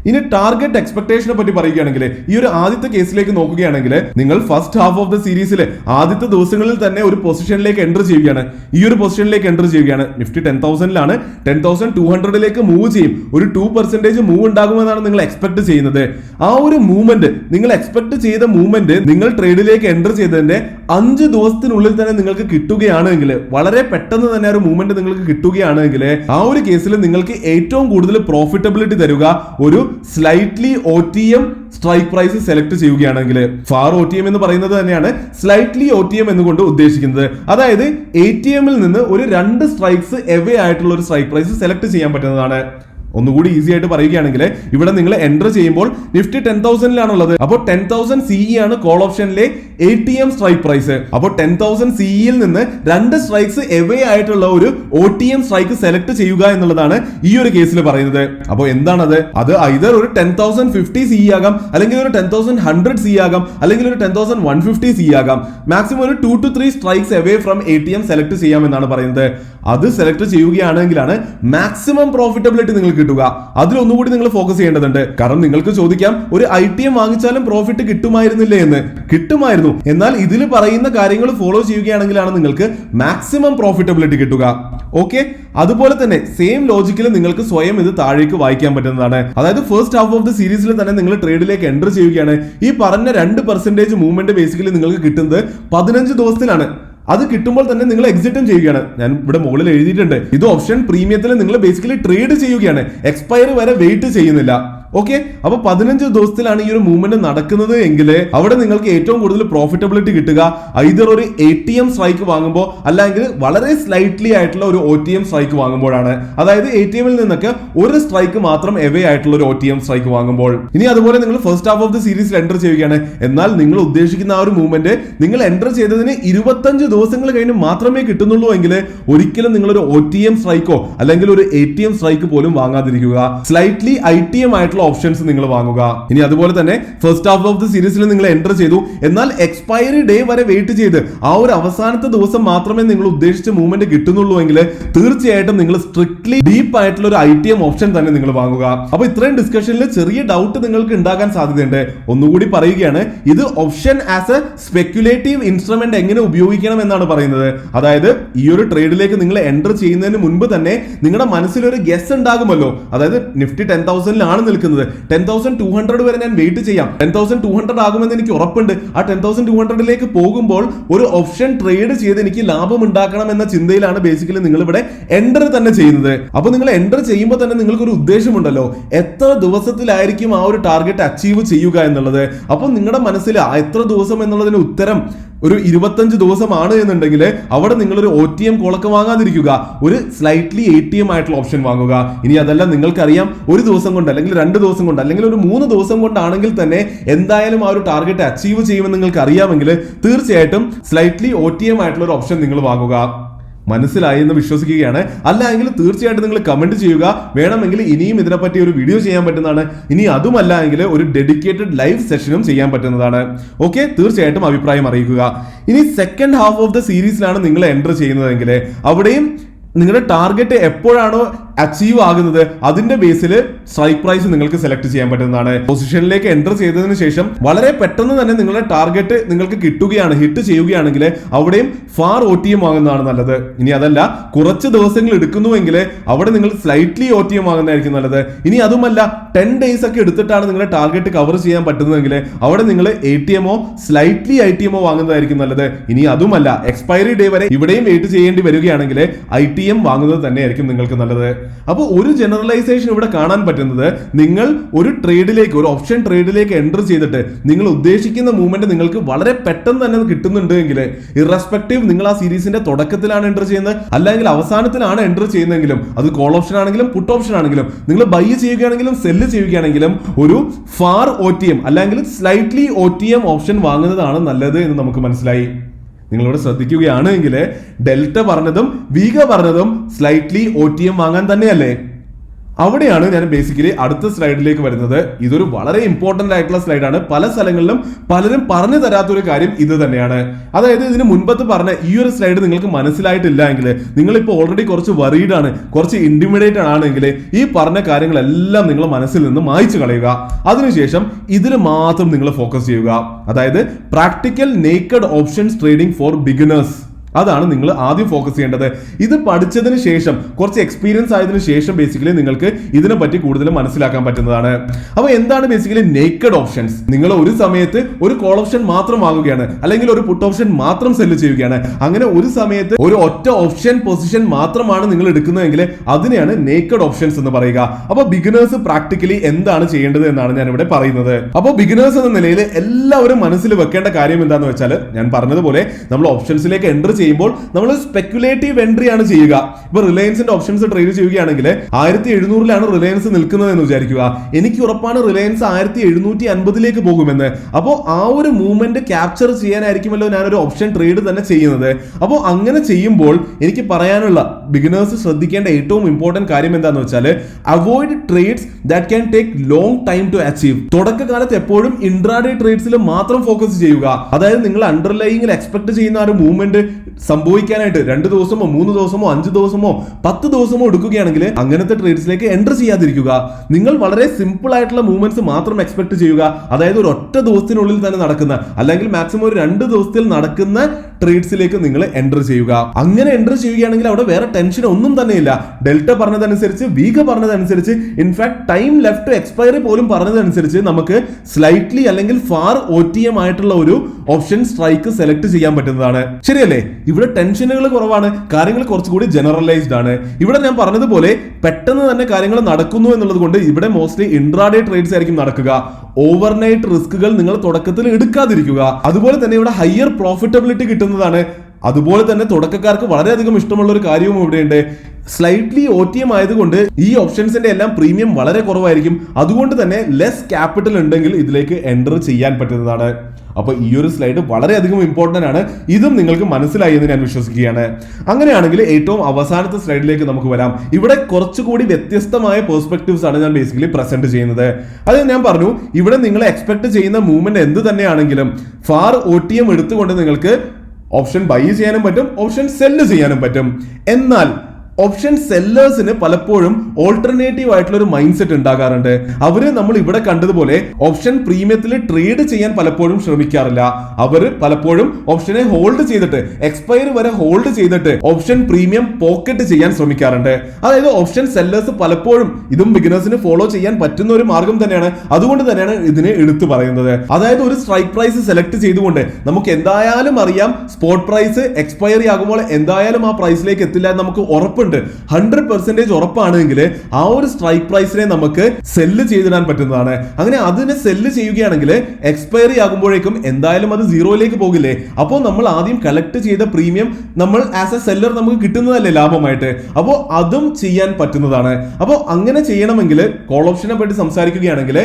ഇനി ടാർഗറ്റ് എക്സ്പെക്ടേഷനെ പറ്റി പറയുകയാണെങ്കിൽ ഈ ഒരു ആദ്യത്തെ കേസിലേക്ക് നോക്കുകയാണെങ്കിൽ നിങ്ങൾ ഫസ്റ്റ് ഹാഫ് ഓഫ് ദ സീരീസിൽ ആദ്യത്തെ ദിവസങ്ങളിൽ തന്നെ ഒരു പൊസിഷനിലേക്ക് എന്റർ ചെയ്യുകയാണ്. ഈ ഒരു പൊസിഷനിലേക്ക് എന്റർ ചെയ്യുകയാണ്. നിഫ്റ്റി ടെൻ തൗസൻഡിലാണ് ടെൻ തൗസൻഡ് ടു ഹൺഡ്രഡിലേക്ക് മൂവ് ചെയ്യും. ഒരു ടു പെർസെന്റേജ് മൂവ് ഉണ്ടാകുമെന്നാണ് നിങ്ങൾ എക്സ്പെക്ട് ചെയ്യുന്നത്. ആ ഒരു മൂവ്മെന്റ് നിങ്ങൾ എക്സ്പെക്ട് ചെയ്ത മൂവ്മെന്റ് നിങ്ങൾ ട്രേഡിലേക്ക് എന്റർ ചെയ്തതിന്റെ അഞ്ച് ദിവസത്തിനുള്ളിൽ തന്നെ നിങ്ങൾക്ക് കിട്ടുകയാണെങ്കിൽ വളരെ പെട്ടെന്ന് തന്നെ ഒരു മൂവ്മെന്റ് നിങ്ങൾക്ക് കിട്ടുകയാണെങ്കിൽ ആ ഒരു കേസിൽ നിങ്ങൾക്ക് ഏറ്റവും കൂടുതൽ പ്രോഫിറ്റബിലിറ്റി തരുക ഒരു slightly O T M strike price select ചെയ്യുകയാണെങ്കിൽ ഫാർ ഒ ടി എം എന്ന് പറയുന്നത് തന്നെയാണ് സ്ലൈറ്റ്ലി ഒ ടി എം എന്നുകൊണ്ട് ഉദ്ദേശിക്കുന്നത്. അതായത് എ ടി എമ്മിൽ നിന്ന് ഒരു രണ്ട് സ്ട്രൈക്സ് എവേ ആയിട്ടുള്ള ഒരു സ്ട്രൈക്ക് പ്രൈസ് സെലക്ട് ചെയ്യാൻ പറ്റുന്നതാണ്. ഒന്നുകൂടി ഈസി ആയിട്ട് പറയുകയാണെങ്കിൽ ഇവിടെ നിങ്ങൾ എന്റർ ചെയ്യുമ്പോൾ നിഫ്റ്റി ടെൻ തൗസൻഡിലാണുള്ളത് അപ്പോൾ ടെൻ തൗസൻഡ് സിഇ ആണ് call ഓപ്ഷനിലെ A T M strike price അപ്പോൾ ടെൻ തൗസൻഡ് സിഇയിൽ നിന്ന് രണ്ട് സ്ട്രൈക്സ് എവേ ആയിട്ടുള്ള ഒരു O T M strike select ചെയ്യുക എന്നുള്ളതാണ് ഈ ഒരു കേസിൽ പറയുന്നത്. അപ്പോൾ എന്താണത്? അത് ഐതർ ഒരു ടെൻ തൗസൻഡ് ഫിഫ്റ്റി സി ആകാം അല്ലെങ്കിൽ ഒരു ടെൻ തൗസൻഡ് ഹൺഡ്രഡ് സി ആകാം അല്ലെങ്കിൽ ഒരു ten thousand one fifty C ആകാം. മാക്സിമം ഒരു two to three strikes away from A T M select ചെയ്യാമെന്നാണ് പറയുന്നത്. അത് സെലക്ട് ചെയ്യുകയാണെങ്കിലാണ് മാക്സിമം പ്രോഫിറ്റബിലിറ്റി നിങ്ങൾക്ക് കിട്ടുക. അതിലൊന്നുകൂടി നിങ്ങൾ ഫോക്കസ് ചെയ്യേണ്ടതുണ്ട്. കാരണം നിങ്ങൾക്ക് ചോദിക്കാം ഒരു ഐ ടി എം വാങ്ങിച്ചാലും പ്രോഫിറ്റ് കിട്ടുമായിരുന്നില്ലേ എന്ന്. കിട്ടുമായിരുന്നു. എന്നാൽ ഇതിൽ പറയുന്ന കാര്യങ്ങൾ ഫോളോ ചെയ്യുകയാണെങ്കിലാണ് നിങ്ങൾക്ക് മാക്സിമം പ്രോഫിറ്റബിലിറ്റി കിട്ടുക. ഓക്കെ അതുപോലെ തന്നെ സെയിം ലോജിക്കിൽ നിങ്ങൾക്ക് സ്വയം ഇത് താഴേക്ക് വായിക്കാൻ പറ്റുന്നതാണ്. അതായത് ഫസ്റ്റ് ഹാഫ് ഓഫ് ദി സീരീസിൽ തന്നെ നിങ്ങൾ ട്രേഡിലേക്ക് എന്റർ ചെയ്യുകയാണ്. ഈ പറഞ്ഞ രണ്ട് പെർസെന്റേജ് മൂവ്മെന്റ് ബേസിക്കലി നിങ്ങൾക്ക് കിട്ടുന്നത് പതിനഞ്ച് ദിവസത്തിലാണ്. അത് കിട്ടുമ്പോൾ തന്നെ നിങ്ങൾ എക്സിറ്റും ചെയ്യുകയാണ്. ഞാൻ ഇവിടെ മുകളിൽ എഴുതിയിട്ടുണ്ട്. ഇത് ഓപ്ഷൻ പ്രീമിയത്തിൽ നിങ്ങൾ ബേസിക്കലി ട്രേഡ് ചെയ്യുകയാണ്. എക്സ്പയറി വരെ വെയിറ്റ് ചെയ്യുന്നില്ല. ഓക്കെ അപ്പൊ പതിനഞ്ച് ദിവസത്തിലാണ് ഈ ഒരു മൂവ്മെന്റ് നടക്കുന്നത് എങ്കിൽ അവിടെ നിങ്ങൾക്ക് ഏറ്റവും കൂടുതൽ പ്രോഫിറ്റബിലിറ്റി കിട്ടുക. ഐതർ ഒരു എ ടി എം സ്ട്രൈക്ക് വാങ്ങുമ്പോൾ അല്ലെങ്കിൽ വളരെ സ്ലൈറ്റ്ലി ആയിട്ടുള്ള ഒരു ഒ ടി എം സ്ട്രൈക്ക് വാങ്ങുമ്പോഴാണ്. അതായത് എ ടി എമ്മിൽ നിന്നൊക്കെ ഒരു സ്ട്രൈക്ക് മാത്രം എവേ ആയിട്ടുള്ള ഒരു ഒ ടി എം സ്ട്രൈക്ക് വാങ്ങുമ്പോൾ. ഇനി അതുപോലെ നിങ്ങൾ ഫസ്റ്റ് ഹാഫ് ഓഫ് ദി സീരീസിൽ എന്റർ ചെയ്യുകയാണ്. എന്നാൽ നിങ്ങൾ ഉദ്ദേശിക്കുന്ന ആ ഒരു മൂവ്മെന്റ് നിങ്ങൾ എന്റർ ചെയ്തതിന് ഇരുപത്തഞ്ച് ദിവസങ്ങൾ കഴിഞ്ഞ് മാത്രമേ കിട്ടുന്നുള്ളൂ എങ്കിൽ ഒരിക്കലും നിങ്ങൾ ഒരു ഒ ടി എം സ്ട്രൈക്കോ അല്ലെങ്കിൽ ഒരു എ ടി എം സ്ട്രൈക്ക് പോലും വാങ്ങാതിരിക്കുക. സ്ലൈറ്റ്ലി ഐ ടി എം ആയിട്ടുള്ള ഓപ്ഷൻസ് നിങ്ങൾ വാങ്ങുക. ഇനി അതുപോലെ തന്നെ ഫസ്റ്റ് ഹാഫ് ഓഫ് ദി സീരീസിൽ നിങ്ങൾ എന്റർ ചെയ്തു. എന്നാൽ എക്സ്പയറി ഡേ വരെ വെയിറ്റ് ചെയ്ത് ആ ഒരു അവസാനത്തെ ദിവസം മാത്രമേ നിങ്ങൾ ഉദ്ദേശിച്ച മൂവ്മെന്റ് കിട്ടുന്നുള്ളൂ എങ്കിൽ തീർച്ചയായിട്ടും നിങ്ങൾ സ്ട്രിക്ട്ലി ഡീപ്പ് ആയിട്ടുള്ള ഒരു ഐ ടി എം ഓപ്ഷൻ തന്നെ നിങ്ങൾ വാങ്ങുക. അപ്പൊ ഇത്രയും ഡിസ്കഷനിൽ ചെറിയ ഡൗട്ട് നിങ്ങൾക്ക് ഉണ്ടാകാൻ സാധ്യതയുണ്ട്. ഒന്നുകൂടി പറയുകയാണ് ഇത് option as a speculative instrument എങ്ങനെ ഉപയോഗിക്കണം എന്നാണ് പറയുന്നത്. അതായത് ഈ ഒരു ട്രേഡിലേക്ക് നിങ്ങൾ എന്റർ ചെയ്യുന്നതിന് മുൻപ് തന്നെ നിങ്ങളുടെ മനസ്സിൽ ഒരു ഗസ് ഉണ്ടാകുമല്ലോ. അതായത് നിഫ്റ്റി ടെൻ തൗസൻഡിലാണ് നിൽക്കുന്നത്. ടെൻ തൗസൻഡ് ടു ഹൺഡ്രഡ് വരെ ഞാൻ വെയിറ്റ് ചെയ്യാം. ടെൻ തൗസൻഡ് ടു ഹൺഡ്രഡ് ആകുമെന്ന് എനിക്ക് ഉറപ്പുണ്ട്. ആ ടെൻ തൗസൻഡ് ടു ഹൺഡ്രഡിലേക്ക് പോകുമ്പോൾ ഒരു ഓപ്ഷൻ ട്രേഡ് ചെയ്ത് എനിക്ക് ലാഭം ഉണ്ടാക്കണം എന്ന ചിന്തയിലാണ് ബേസിക്കലി നിങ്ങൾ ഇവിടെ എന്റർ തന്നെ ചെയ്യുന്നത്. അപ്പോൾ നിങ്ങൾ എന്റർ ചെയ്യുമ്പോൾ തന്നെ നിങ്ങൾക്ക് ഒരു ഉദ്ദേശമുണ്ടല്ലോ. എത്ര ദിവസത്തിലായിരിക്കും ആ ഒരു ടാർഗറ്റ് അച്ചീവ് ചെയ്യുക എന്നുള്ളത്. അപ്പോൾ നിങ്ങളുടെ മനസ്സിൽ എത്ര ദിവസം എന്നുള്ളതിന് ഉത്തരം ഒരു ഇരുപത്തഞ്ച് ദിവസമാണ് എന്നുണ്ടെങ്കിൽ അവിടെ നിങ്ങളൊരു ഒ ടി എം കോളൊക്കെ വാങ്ങാതിരിക്കുക. ഒരു സ്ലൈറ്റ്ലി എ ടി എം ആയിട്ടുള്ള ഓപ്ഷൻ വാങ്ങുക. ഇനി അതല്ല നിങ്ങൾക്കറിയാം ഒരു ദിവസം കൊണ്ട് അല്ലെങ്കിൽ രണ്ട് ദിവസം കൊണ്ട് അല്ലെങ്കിൽ ഒരു മൂന്ന് ദിവസം കൊണ്ടാണെങ്കിൽ തന്നെ എന്തായാലും ആ ഒരു ടാർഗറ്റ് അച്ചീവ് ചെയ്യുമെന്ന് നിങ്ങൾക്ക് അറിയാമെങ്കിൽ തീർച്ചയായിട്ടും സ്ലൈറ്റ്ലി ഒ ടി എം ആയിട്ടുള്ള ഒരു ഓപ്ഷൻ നിങ്ങൾ വാങ്ങുക. മനസ്സിലായി എന്ന് വിശ്വസിക്കുകയാണ്. അല്ല എങ്കിൽ തീർച്ചയായിട്ടും നിങ്ങൾ കമന്റ് ചെയ്യുക. വേണമെങ്കിൽ ഇനിയും ഇതിനെപ്പറ്റി ഒരു വീഡിയോ ചെയ്യാൻ പറ്റുന്നതാണ്. ഇനി അതുമല്ല എങ്കിൽ ഒരു ഡെഡിക്കേറ്റഡ് ലൈവ് സെഷനും ചെയ്യാൻ പറ്റുന്നതാണ്. ഓക്കെ തീർച്ചയായിട്ടും അഭിപ്രായം അറിയിക്കുക. ഇനി സെക്കൻഡ് ഹാഫ് ഓഫ് ദ സീരീസിലാണ് നിങ്ങൾ എന്റർ ചെയ്യുന്നതെങ്കിൽ അവിടെയും നിങ്ങളുടെ ടാർഗറ്റ് എപ്പോഴാണോ അച്ചീവ് ആകുന്നത് അതിന്റെ ബേസിൽ സ്ട്രൈക്ക് പ്രൈസ് നിങ്ങൾക്ക് സെലക്ട് ചെയ്യാൻ പറ്റുന്നതാണ്. പൊസിഷനിലേക്ക് എന്റർ ചെയ്തതിന് ശേഷം വളരെ പെട്ടെന്ന് തന്നെ നിങ്ങളുടെ ടാർഗറ്റ് നിങ്ങൾക്ക് കിട്ടുകയാണ് ഹിറ്റ് ചെയ്യുകയാണെങ്കിൽ അവിടെയും ഫാർ ഒ ടി എം വാങ്ങുന്നതാണ് നല്ലത്. ഇനി അതല്ല കുറച്ച് ദിവസങ്ങൾ എടുക്കുന്നുവെങ്കിൽ അവിടെ നിങ്ങൾ സ്ലൈറ്റ്ലി ഒ ടി എം വാങ്ങുന്നതായിരിക്കും നല്ലത്. ഇനി അതുമല്ല ടെൻ ഡേയ്സ് ഒക്കെ എടുത്തിട്ടാണ് നിങ്ങളുടെ ടാർഗറ്റ് കവർ ചെയ്യാൻ പറ്റുന്നതെങ്കിൽ അവിടെ നിങ്ങൾ എ ടി എമ്മോ സ്ലൈറ്റ്ലി ഐ ടി എമ്മോ വാങ്ങുന്നതായിരിക്കും നല്ലത്. ഇനി അതുമല്ല എക്സ്പയറി ഡേ വരെ ഇവിടെയും വെയിറ്റ് ചെയ്യേണ്ടി വരികയാണെങ്കിൽ ഐ ടി എം വാങ്ങുന്നത് തന്നെയായിരിക്കും നിങ്ങൾക്ക് നല്ലത്. അപ്പോൾ ഒരു ജനറലൈസേഷൻ ഇവിടെ കാണാൻ പറ്റുന്നത് നിങ്ങൾ ഒരു ട്രേഡിലേക്ക് ഒരു ഓപ്ഷൻ ട്രേഡിലേക്ക് എന്റർ ചെയ്തിട്ട് നിങ്ങൾ ഉദ്ദേശിക്കുന്ന മൂവ്മെന്റ് നിങ്ങൾക്ക് വളരെ പെട്ടെന്ന് തന്നെ കിട്ടുന്നുണ്ടെങ്കിൽ ഇറസ്പെക്റ്റീവ് നിങ്ങൾ ആ സീരീസിന്റെ തുടക്കത്തിലാണ് എന്റർ ചെയ്യുന്നത് അല്ലെങ്കിൽ അവസാനത്തിലാണ് എന്റർ ചെയ്യുന്നതെങ്കിലും അത് കോൾ ഓപ്ഷൻ ആണെങ്കിലും പുട്ട് ഓപ്ഷൻ ആണെങ്കിലും നിങ്ങൾ ബൈ ചെയ്യുകയാണെങ്കിലും സെല്ല് ചെയ്യുകയാണെങ്കിലും ഒരു ഫാർ ഒ അല്ലെങ്കിൽ സ്ലൈറ്റ്ലി ഒ ഓപ്ഷൻ വാങ്ങുന്നതാണ് നല്ലത് എന്ന് നമുക്ക് മനസ്സിലായി. നിങ്ങളിവിടെ ശ്രദ്ധിക്കുകയാണ് എങ്കിൽ ഡെൽറ്റ പറഞ്ഞതും വീഗ പറഞ്ഞതും സ്ലൈറ്റ്ലി ഒ ടി എം വാങ്ങാൻ തന്നെയല്ലേ? അവിടെയാണ് ഞാൻ ബേസിക്കലി അടുത്ത സ്ലൈഡിലേക്ക് വരുന്നത്. ഇതൊരു വളരെ ഇമ്പോർട്ടന്റ് ആയിട്ടുള്ള സ്ലൈഡാണ് പല സ്ഥലങ്ങളിലും പലരും പറഞ്ഞു തരാത്തൊരു കാര്യം ഇത് തന്നെയാണ്. അതായത് ഇതിന് മുൻപത്ത് പറഞ്ഞ ഈ ഒരു സ്ലൈഡ് നിങ്ങൾക്ക് മനസ്സിലായിട്ടില്ല എങ്കിൽ നിങ്ങളിപ്പോൾ ഓൾറെഡി കുറച്ച് വറീഡ് ആണ് കുറച്ച് ഇന്റിമിഡേറ്റ് ആണെങ്കിൽ ഈ പറഞ്ഞ കാര്യങ്ങളെല്ലാം നിങ്ങൾ മനസ്സിൽ നിന്ന് മായ്ച്ചു കളയുക. അതിനുശേഷം ഇതിൽ മാത്രം നിങ്ങൾ ഫോക്കസ് ചെയ്യുക. അതായത് practical naked options trading for beginners അതാണ് നിങ്ങൾ ആദ്യം ഫോക്കസ് ചെയ്യേണ്ടത്. ഇത് പഠിച്ചതിന് ശേഷം കുറച്ച് എക്സ്പീരിയൻസ് ആയതിനു ശേഷം ബേസിക്കലി നിങ്ങൾക്ക് ഇതിനെ പറ്റി കൂടുതൽ മനസ്സിലാക്കാൻ പറ്റുന്നതാണ്. അപ്പോൾ എന്താണ് ബേസിക്കലി നേക്കഡ് ഓപ്ഷൻസ് നിങ്ങൾ ഒരു സമയത്ത് ഒരു കോൾ ഓപ്ഷൻ മാത്രം വാങ്ങുകയാണ് അല്ലെങ്കിൽ ഒരു പുട്ട് ഓപ്ഷൻ മാത്രം സെല്ല് ചെയ്യുകയാണ്. അങ്ങനെ ഒരു സമയത്ത് ഒരു ഒറ്റ ഓപ്ഷൻ പൊസിഷൻ മാത്രമാണ് നിങ്ങൾ എടുക്കുന്നതെങ്കിൽ അതിനെയാണ് നേക്കഡ് ഓപ്ഷൻസ് എന്ന് പറയുക. അപ്പോൾ ബിഗിനേഴ്സ് പ്രാക്ടിക്കലി എന്താണ് ചെയ്യേണ്ടത് എന്നാണ് ഞാൻ ഇവിടെ പറയുന്നത്. അപ്പോൾ ബിഗിനേഴ്സ് എന്ന നിലയിൽ എല്ലാവരും മനസ്സിൽ വെക്കേണ്ട കാര്യം എന്താണെന്ന് വെച്ചാൽ ഞാൻ പറഞ്ഞതുപോലെ നമ്മൾ ഓപ്ഷൻസിലേക്ക് എന്റർ ചെയ്യുമ്പോൾ നമ്മൾ സ്പെക്കുലേറ്റീവ് എൻട്രി ആണ് ചെയ്യുക. ഇപ്പൊ റിലയൻസിന്റെ ഓപ്ഷൻസ് ട്രേഡ് ചെയ്യുകയാണെങ്കിൽ ആയിരത്തി എഴുന്നൂറിലാണ് റിലയൻസ് നിൽക്കുന്നത് എന്ന് വിചാരിക്കുക. എനിക്ക് ഉറപ്പാണ് റിലയൻസ് ആയിരത്തി എഴുന്നൂറ്റി അൻപതിലേക്ക് പോകുമെന്ന്. അപ്പോൾ ആ ഒരു മൂവ്മെന്റ് ക്യാപ്ചർ ചെയ്യാനായിരിക്കുമല്ലോ ഒരു ഓപ്ഷൻ ട്രേഡ് തന്നെ ചെയ്യുന്നത്. അപ്പോൾ അങ്ങനെ ചെയ്യുമ്പോൾ എനിക്ക് പറയാനുള്ള ബിഗിനേഴ്സ് ശ്രദ്ധിക്കേണ്ട ഏറ്റവും ഇമ്പോർട്ടന്റ് കാര്യം എന്താണെന്ന് വെച്ചാൽ avoid trades that can take long time to achieve തുടക്കകാലത്ത് എപ്പോഴും ഇൻട്രാഡേ ട്രേഡ്സിൽ മാത്രം ഫോക്കസ് ചെയ്യുക. അതായത് നിങ്ങൾ അണ്ടർലൈങ്ങിൽ എക്സ്പെക്ട് ചെയ്യുന്ന ആ ഒരു മൂവ്മെന്റ് സംഭവിക്കാനായിട്ട് രണ്ട് ദിവസമോ മൂന്ന് ദിവസമോ അഞ്ച് ദിവസമോ പത്ത് ദിവസമോ എടുക്കുകയാണെങ്കിൽ അങ്ങനത്തെ ട്രേഡ്സിലേക്ക് എന്റർ ചെയ്യാതിരിക്കുക. നിങ്ങൾ വളരെ സിമ്പിൾ ആയിട്ടുള്ള മൂവ്മെന്റ്സ് മാത്രം എക്സ്പെക്ട് ചെയ്യുക. അതായത് ഒരു ഒറ്റ ദിവസത്തിനുള്ളിൽ തന്നെ നടക്കുന്ന അല്ലെങ്കിൽ മാക്സിമം ഒരു രണ്ട് ദിവസത്തിൽ നടക്കുന്ന ട്രേഡ്സിലേക്ക് നിങ്ങൾ എന്റർ ചെയ്യുക. അങ്ങനെ എന്റർ ചെയ്യുകയാണെങ്കിൽ അവിടെ വേറെ ടെൻഷൻ ഒന്നും തന്നെയില്ല. ഡെൽറ്റ പറഞ്ഞതനുസരിച്ച് വീഗ പറഞ്ഞതനുസരിച്ച് ഇൻഫാക്ട് ടൈം ലെഫ്റ്റ് എക്സ്പയറി പോലും പറഞ്ഞതനുസരിച്ച് നമുക്ക് സ്ലൈറ്റ്ലി അല്ലെങ്കിൽ ഫാർ ഒ ആയിട്ടുള്ള ഒരു ഓപ്ഷൻ സ്ട്രൈക്ക് സെലക്ട് ചെയ്യാൻ പറ്റുന്നതാണ്. ശരിയല്ലേ? ഇവിടെ ടെൻഷനുകൾ കുറവാണ്. കാര്യങ്ങൾ കുറച്ചുകൂടി ജനറലൈസ്ഡ് ആണ്. ഇവിടെ ഞാൻ പറഞ്ഞതുപോലെ പെട്ടെന്ന് തന്നെ കാര്യങ്ങൾ നടക്കുന്നു എന്നുള്ളത് കൊണ്ട് ഇവിടെ മോസ്റ്റ്ലി ഇൻട്രാഡേ ട്രേഡ്സ് ആയിരിക്കും നടക്കുക. ഓവർനൈറ്റ് റിസ്കുകൾ നിങ്ങൾ തുടക്കത്തിൽ എടുക്കാതിരിക്കുക. അതുപോലെ തന്നെ ഇവിടെ ഹയർ പ്രോഫിറ്റബിലിറ്റി കിട്ടുന്നതാണ്. അതുപോലെ തന്നെ തുടക്കക്കാർക്ക് വളരെയധികം ഇഷ്ടമുള്ള ഒരു കാര്യവും ഇവിടെയുണ്ട് സ്ലൈറ്റ്ലി ഒ ടി എം ആയതുകൊണ്ട് ഈ ഓപ്ഷൻസിന്റെ എല്ലാം പ്രീമിയം വളരെ കുറവായിരിക്കും. അതുകൊണ്ട് തന്നെ ലെസ് ക്യാപിറ്റൽ ഉണ്ടെങ്കിൽ ഇതിലേക്ക് എന്റർ ചെയ്യാൻ പറ്റുന്നതാണ്. അപ്പൊ ഈ ഒരു സ്ലൈഡ് വളരെയധികം ഇമ്പോർട്ടന്റ് ആണ്. ഇതും നിങ്ങൾക്ക് മനസ്സിലായി എന്ന് ഞാൻ വിശ്വസിക്കുകയാണ്. അങ്ങനെയാണെങ്കിൽ ഏറ്റവും അവസാനത്തെ സ്ലൈഡിലേക്ക് നമുക്ക് വരാം. ഇവിടെ കുറച്ചുകൂടി വ്യത്യസ്തമായ പെർസ്പെക്ടീവ്സ് ആണ് ഞാൻ ബേസിക്കലി പ്രസന്റ് ചെയ്യുന്നത്. അത് ഞാൻ പറഞ്ഞു ഇവിടെ നിങ്ങൾ എക്സ്പെക്ട് ചെയ്യുന്ന മൂവ്മെന്റ് എന്ത് തന്നെയാണെങ്കിലും ഫാർ ഒ ടി എം എടുത്തുകൊണ്ട് നിങ്ങൾക്ക് ഓപ്ഷൻ ബൈ ചെയ്യാനും പറ്റും ഓപ്ഷൻ സെല്ല് ചെയ്യാനും പറ്റും. എന്നാൽ ഓപ്ഷൻ സെല്ലേഴ്സിന് പലപ്പോഴും ഓൾട്ടർനേറ്റീവ് ആയിട്ടുള്ള ഒരു മൈൻഡ് സെറ്റ് ഉണ്ടാകാറുണ്ട്. അവർ നമ്മൾ ഇവിടെ കണ്ടതുപോലെ ഓപ്ഷൻ പ്രീമിയത്തിൽ ട്രേഡ് ചെയ്യാൻ പലപ്പോഴും ശ്രമിക്കാറില്ല. അവർ പലപ്പോഴും ഓപ്ഷനെ ഹോൾഡ് ചെയ്തിട്ട് എക്സ്പയർ വരെ ഹോൾഡ് ചെയ്തിട്ട് ഓപ്ഷൻ പ്രീമിയം പോക്കറ്റ് ചെയ്യാൻ ശ്രമിക്കാറുണ്ട്. അതായത് ഓപ്ഷൻ സെല്ലേഴ്സ് പലപ്പോഴും ഇതും ബിഗിനേഴ്സിന് ഫോളോ ചെയ്യാൻ പറ്റുന്ന ഒരു മാർഗം തന്നെയാണ്. അതുകൊണ്ട് തന്നെയാണ് ഇതിനെ എടുത്തു പറയുന്നത്. അതായത് ഒരു സ്ട്രൈക്ക് പ്രൈസ് സെലക്ട് ചെയ്തുകൊണ്ട് നമുക്ക് എന്തായാലും അറിയാം സ്പോട്ട് പ്രൈസ് എക്സ്പയറി ആകുമ്പോൾ എന്തായാലും ആ പ്രൈസിലേക്ക് എത്തില്ല നമുക്ക് നമുക്ക് ഉറപ്പുണ്ട് ഹൺഡ്രഡ് പെർസെന്റേജ് ഉറപ്പാണെങ്കിൽ ആ ഒരു സ്ട്രൈക്ക് പ്രൈസിനെ നമുക്ക് സെല്ല് ചെയ്തിടാൻ പറ്റുന്നതാണ്. അങ്ങനെ അതിനെ സെല്ല് ചെയ്യുകയാണെങ്കിൽ എക്സ്പയറി ആകുമ്പോഴേക്കും എന്തായാലും അത് സീറോയിലേക്ക് പോകില്ലേ? അപ്പോൾ നമ്മൾ ആദ്യം കളക്ട് ചെയ്ത പ്രീമിയം നമ്മൾ ആസ് എ സെല്ലർ നമുക്ക് കിട്ടുന്നതല്ലേ ലാഭമായിട്ട്? അപ്പോൾ അതും ചെയ്യാൻ പറ്റുന്നതാണ്. അപ്പോൾ അങ്ങനെ ചെയ്യണമെങ്കിൽ കോൾ ഓപ്ഷനെ പറ്റി സംസാരിക്കുകയാണെങ്കിൽ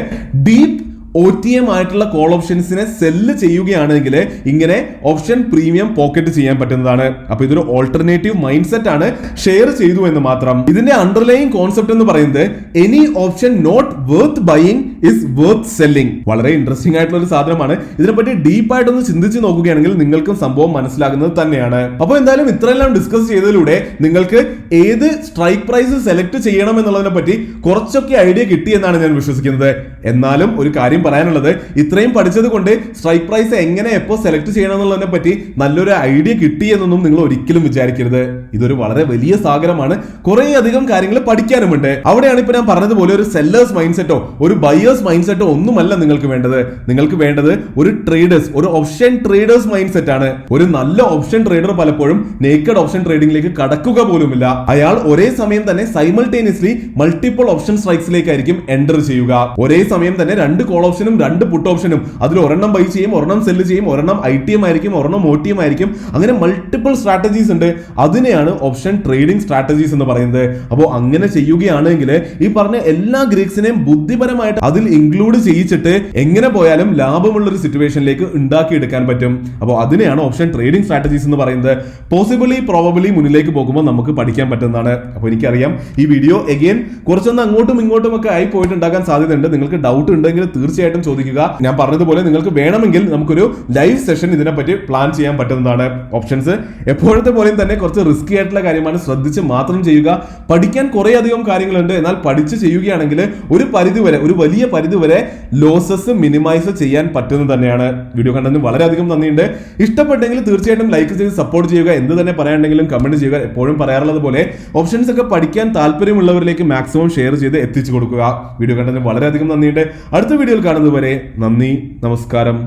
ഡീപ്പ് ഒ ടി എം ആയിട്ടുള്ള കോൾ ഓപ്ഷൻസിനെ സെല്ല് ചെയ്യുകയാണെങ്കിൽ ഇങ്ങനെ ഓപ്ഷൻ പ്രീമിയം പോക്കറ്റ് ചെയ്യാൻ പറ്റുന്നതാണ്. അപ്പൊ ഇതൊരു ഓൾട്ടർനേറ്റീവ് മൈൻഡ് സെറ്റ് ആണ് ഷെയർ ചെയ്തു എന്ന് മാത്രം. ഇതിന്റെ അണ്ടർലൈൻ കോൺസെപ്റ്റ് എന്ന് പറയുന്നത് any option not worth buying is worth selling വളരെ ഇൻട്രസ്റ്റിംഗ് ആയിട്ടുള്ള ഒരു സാധനമാണ്. ഇതിനെപ്പറ്റി ഡീപ്പ് ആയിട്ടൊന്ന് ചിന്തിച്ച് നോക്കുകയാണെങ്കിൽ നിങ്ങൾക്കും സംഭവം മനസ്സിലാകുന്നത് തന്നെയാണ്. അപ്പോൾ എന്തായാലും ഇത്രയെല്ലാം ഡിസ്കസ് ചെയ്തതിലൂടെ നിങ്ങൾക്ക് ഏത് സ്ട്രൈക്ക് പ്രൈസ് സെലക്ട് ചെയ്യണം എന്നുള്ളതിനെ പറ്റി കുറച്ചൊക്കെ ഐഡിയ കിട്ടി എന്നാണ് ഞാൻ വിശ്വസിക്കുന്നത്. എന്നാലും ഒരു കാര്യം പറയാനുള്ളത് ഇത്രയും പഠിച്ചത് കൊണ്ട് സ്ട്രൈക്ക് പ്രൈസ് എങ്ങനെ എപ്പോൾ സെലക്ട് ചെയ്യണം എന്നുള്ളതിനെ പറ്റി നല്ലൊരു ഐഡിയ കിട്ടി എന്നൊന്നും നിങ്ങൾ ഒരിക്കലും വിചാരിക്കരുത്. ഇതൊരു വളരെ വലിയ സാഗരമാണ്. കുറെ അധികം കാര്യങ്ങൾ പഠിക്കാനുമുണ്ട്. അവിടെയാണ് ഇപ്പൊ ഞാൻ പറഞ്ഞതുപോലെ ഒരു സെല്ലേഴ്സ് മൈൻഡ് സെറ്റോ ഒരു ബയേഴ്സ് മൈൻഡ് സെറ്റ് ഒന്നുമല്ല നിങ്ങൾക്ക് വേണ്ടത്. നിങ്ങൾക്ക് വേണ്ടത് ഒരു ട്രേഡേഴ്സ് ഒരു ഓപ്ഷൻ ട്രേഡേഴ്സ് മൈൻഡ് സെറ്റ് ആണ്. ഒരു നല്ല ഓപ്ഷൻ ട്രേഡർ പലപ്പോഴും നേക്കഡ് ഓപ്ഷൻ ട്രേഡിംഗിലേക്ക് കടക്കുക പോലുമില്ല. അയാൾ ഒരേ സമയം തന്നെ സൈമൾട്ടേനിയസ്ലി മൾട്ടിപ്പിൾ ഓപ്ഷൻ സ്ട്രൈക്സിലേക്കായിരിക്കും എന്റർ ചെയ്യുക. ഒരേ സമയം തന്നെ രണ്ട് കോൾ ഓപ്ഷനും രണ്ട് പുട്ട് ഓപ്ഷനും അതിൽ ഒരെണ്ണം ബൈ ചെയ്യും ഒരെണ്ണം സെല്ല് ചെയ്യും ഒരെണ്ണം ഐ ടി എം ആയിരിക്കും ഒരെണ്ണം ഒ ടി എം ആയിരിക്കും. അങ്ങനെ മൾട്ടിപ്പിൾ സ്ട്രാറ്റജീസ് ഉണ്ട്. അതിനെയാണ് ഓപ്ഷൻ ട്രേഡിംഗ് സ്ട്രാറ്റജീസ് എന്ന് പറയുന്നത്. അപ്പോൾ അങ്ങനെ ചെയ്യുകയാണെങ്കിൽ ഈ പറഞ്ഞ എല്ലാ ഗ്രീക്സിനെയും ബുദ്ധിപരമായിട്ട് അതിൽ ഇൻക്ലൂഡ് ചെയ്യിച്ചിട്ട് എങ്ങനെ പോയാലും ലാഭമുള്ള ഒരു സിറ്റുവേഷനിലേക്ക് ഉണ്ടാക്കിയെടുക്കാൻ പറ്റും. അപ്പോൾ അതിനെയാണ് ഓപ്ഷൻ ട്രേഡിംഗ് സ്ട്രാറ്റജീസ് എന്ന് പറയുന്നത്. പോസിബിളി പ്രോബബിളി മുന്നിലേക്ക് പോകുമ്പോൾ നമുക്ക് പഠിക്കാൻ പറ്റുന്നതാണ്. അപ്പോൾ എനിക്കറിയാം ഈ വീഡിയോ എഗെയിൻ കുറച്ചൊന്ന് അങ്ങോട്ടും ഇങ്ങോട്ടും ഒക്കെ ആയി പോയിട്ടുണ്ടാകാൻ സാധ്യതയുണ്ട്. നിങ്ങൾക്ക് ഡൗട്ട് ഉണ്ടെങ്കിൽ തീർച്ചയായിട്ടും ചോദിക്കുക. ഞാൻ പറഞ്ഞതുപോലെ നിങ്ങൾക്ക് വേണമെങ്കിൽ നമുക്കൊരു ലൈവ് സെഷൻ ഇതിനെപ്പറ്റി പ്ലാൻ ചെയ്യാൻ പറ്റുന്നതാണ്. ഓപ്ഷൻസ് എപ്പോഴത്തെ പോലെയും തന്നെ കുറച്ച് റിസ്കി ആയിട്ടുള്ള കാര്യമാണ് ശ്രദ്ധിച്ച് മാത്രം ചെയ്യുക. പഠിക്കാൻ കുറേ അധികം കാര്യങ്ങളുണ്ട്. എന്നാൽ പഠിച്ച് ചെയ്യുകയാണെങ്കിൽ ഒരു പരിധി വരെ ഒരു വലിയ പരിധി വരെ ലോസസ് മിനിമൈസ് ചെയ്യാൻ പറ്റുന്നത് തന്നെയാണ്. വീഡിയോ കണ്ടതിന് വളരെയധികം നന്ദിയുണ്ട്. ഇഷ്ടപ്പെട്ടെങ്കിൽ തീർച്ചയായിട്ടും ലൈക്ക് ചെയ്ത് സപ്പോർട്ട് ചെയ്യുക. എന്ത് തന്നെ പറയാനുണ്ടെങ്കിലും കമന്റ് ചെയ്യുക. എപ്പോഴും പറയാറുള്ളത് പോലെ ഓപ്ഷൻസ് ഒക്കെ പഠിക്കാൻ താല്പര്യമുള്ളവരിലേക്ക് മാക്സിമം ഷെയർ ചെയ്ത് എത്തിച്ചു കൊടുക്കുക. വീഡിയോ കണ്ടതിന് വളരെയധികം നന്ദിയുണ്ട്. അടുത്ത വീഡിയോയിൽ കാണുന്നതുവരെ നന്ദി നമസ്കാരം.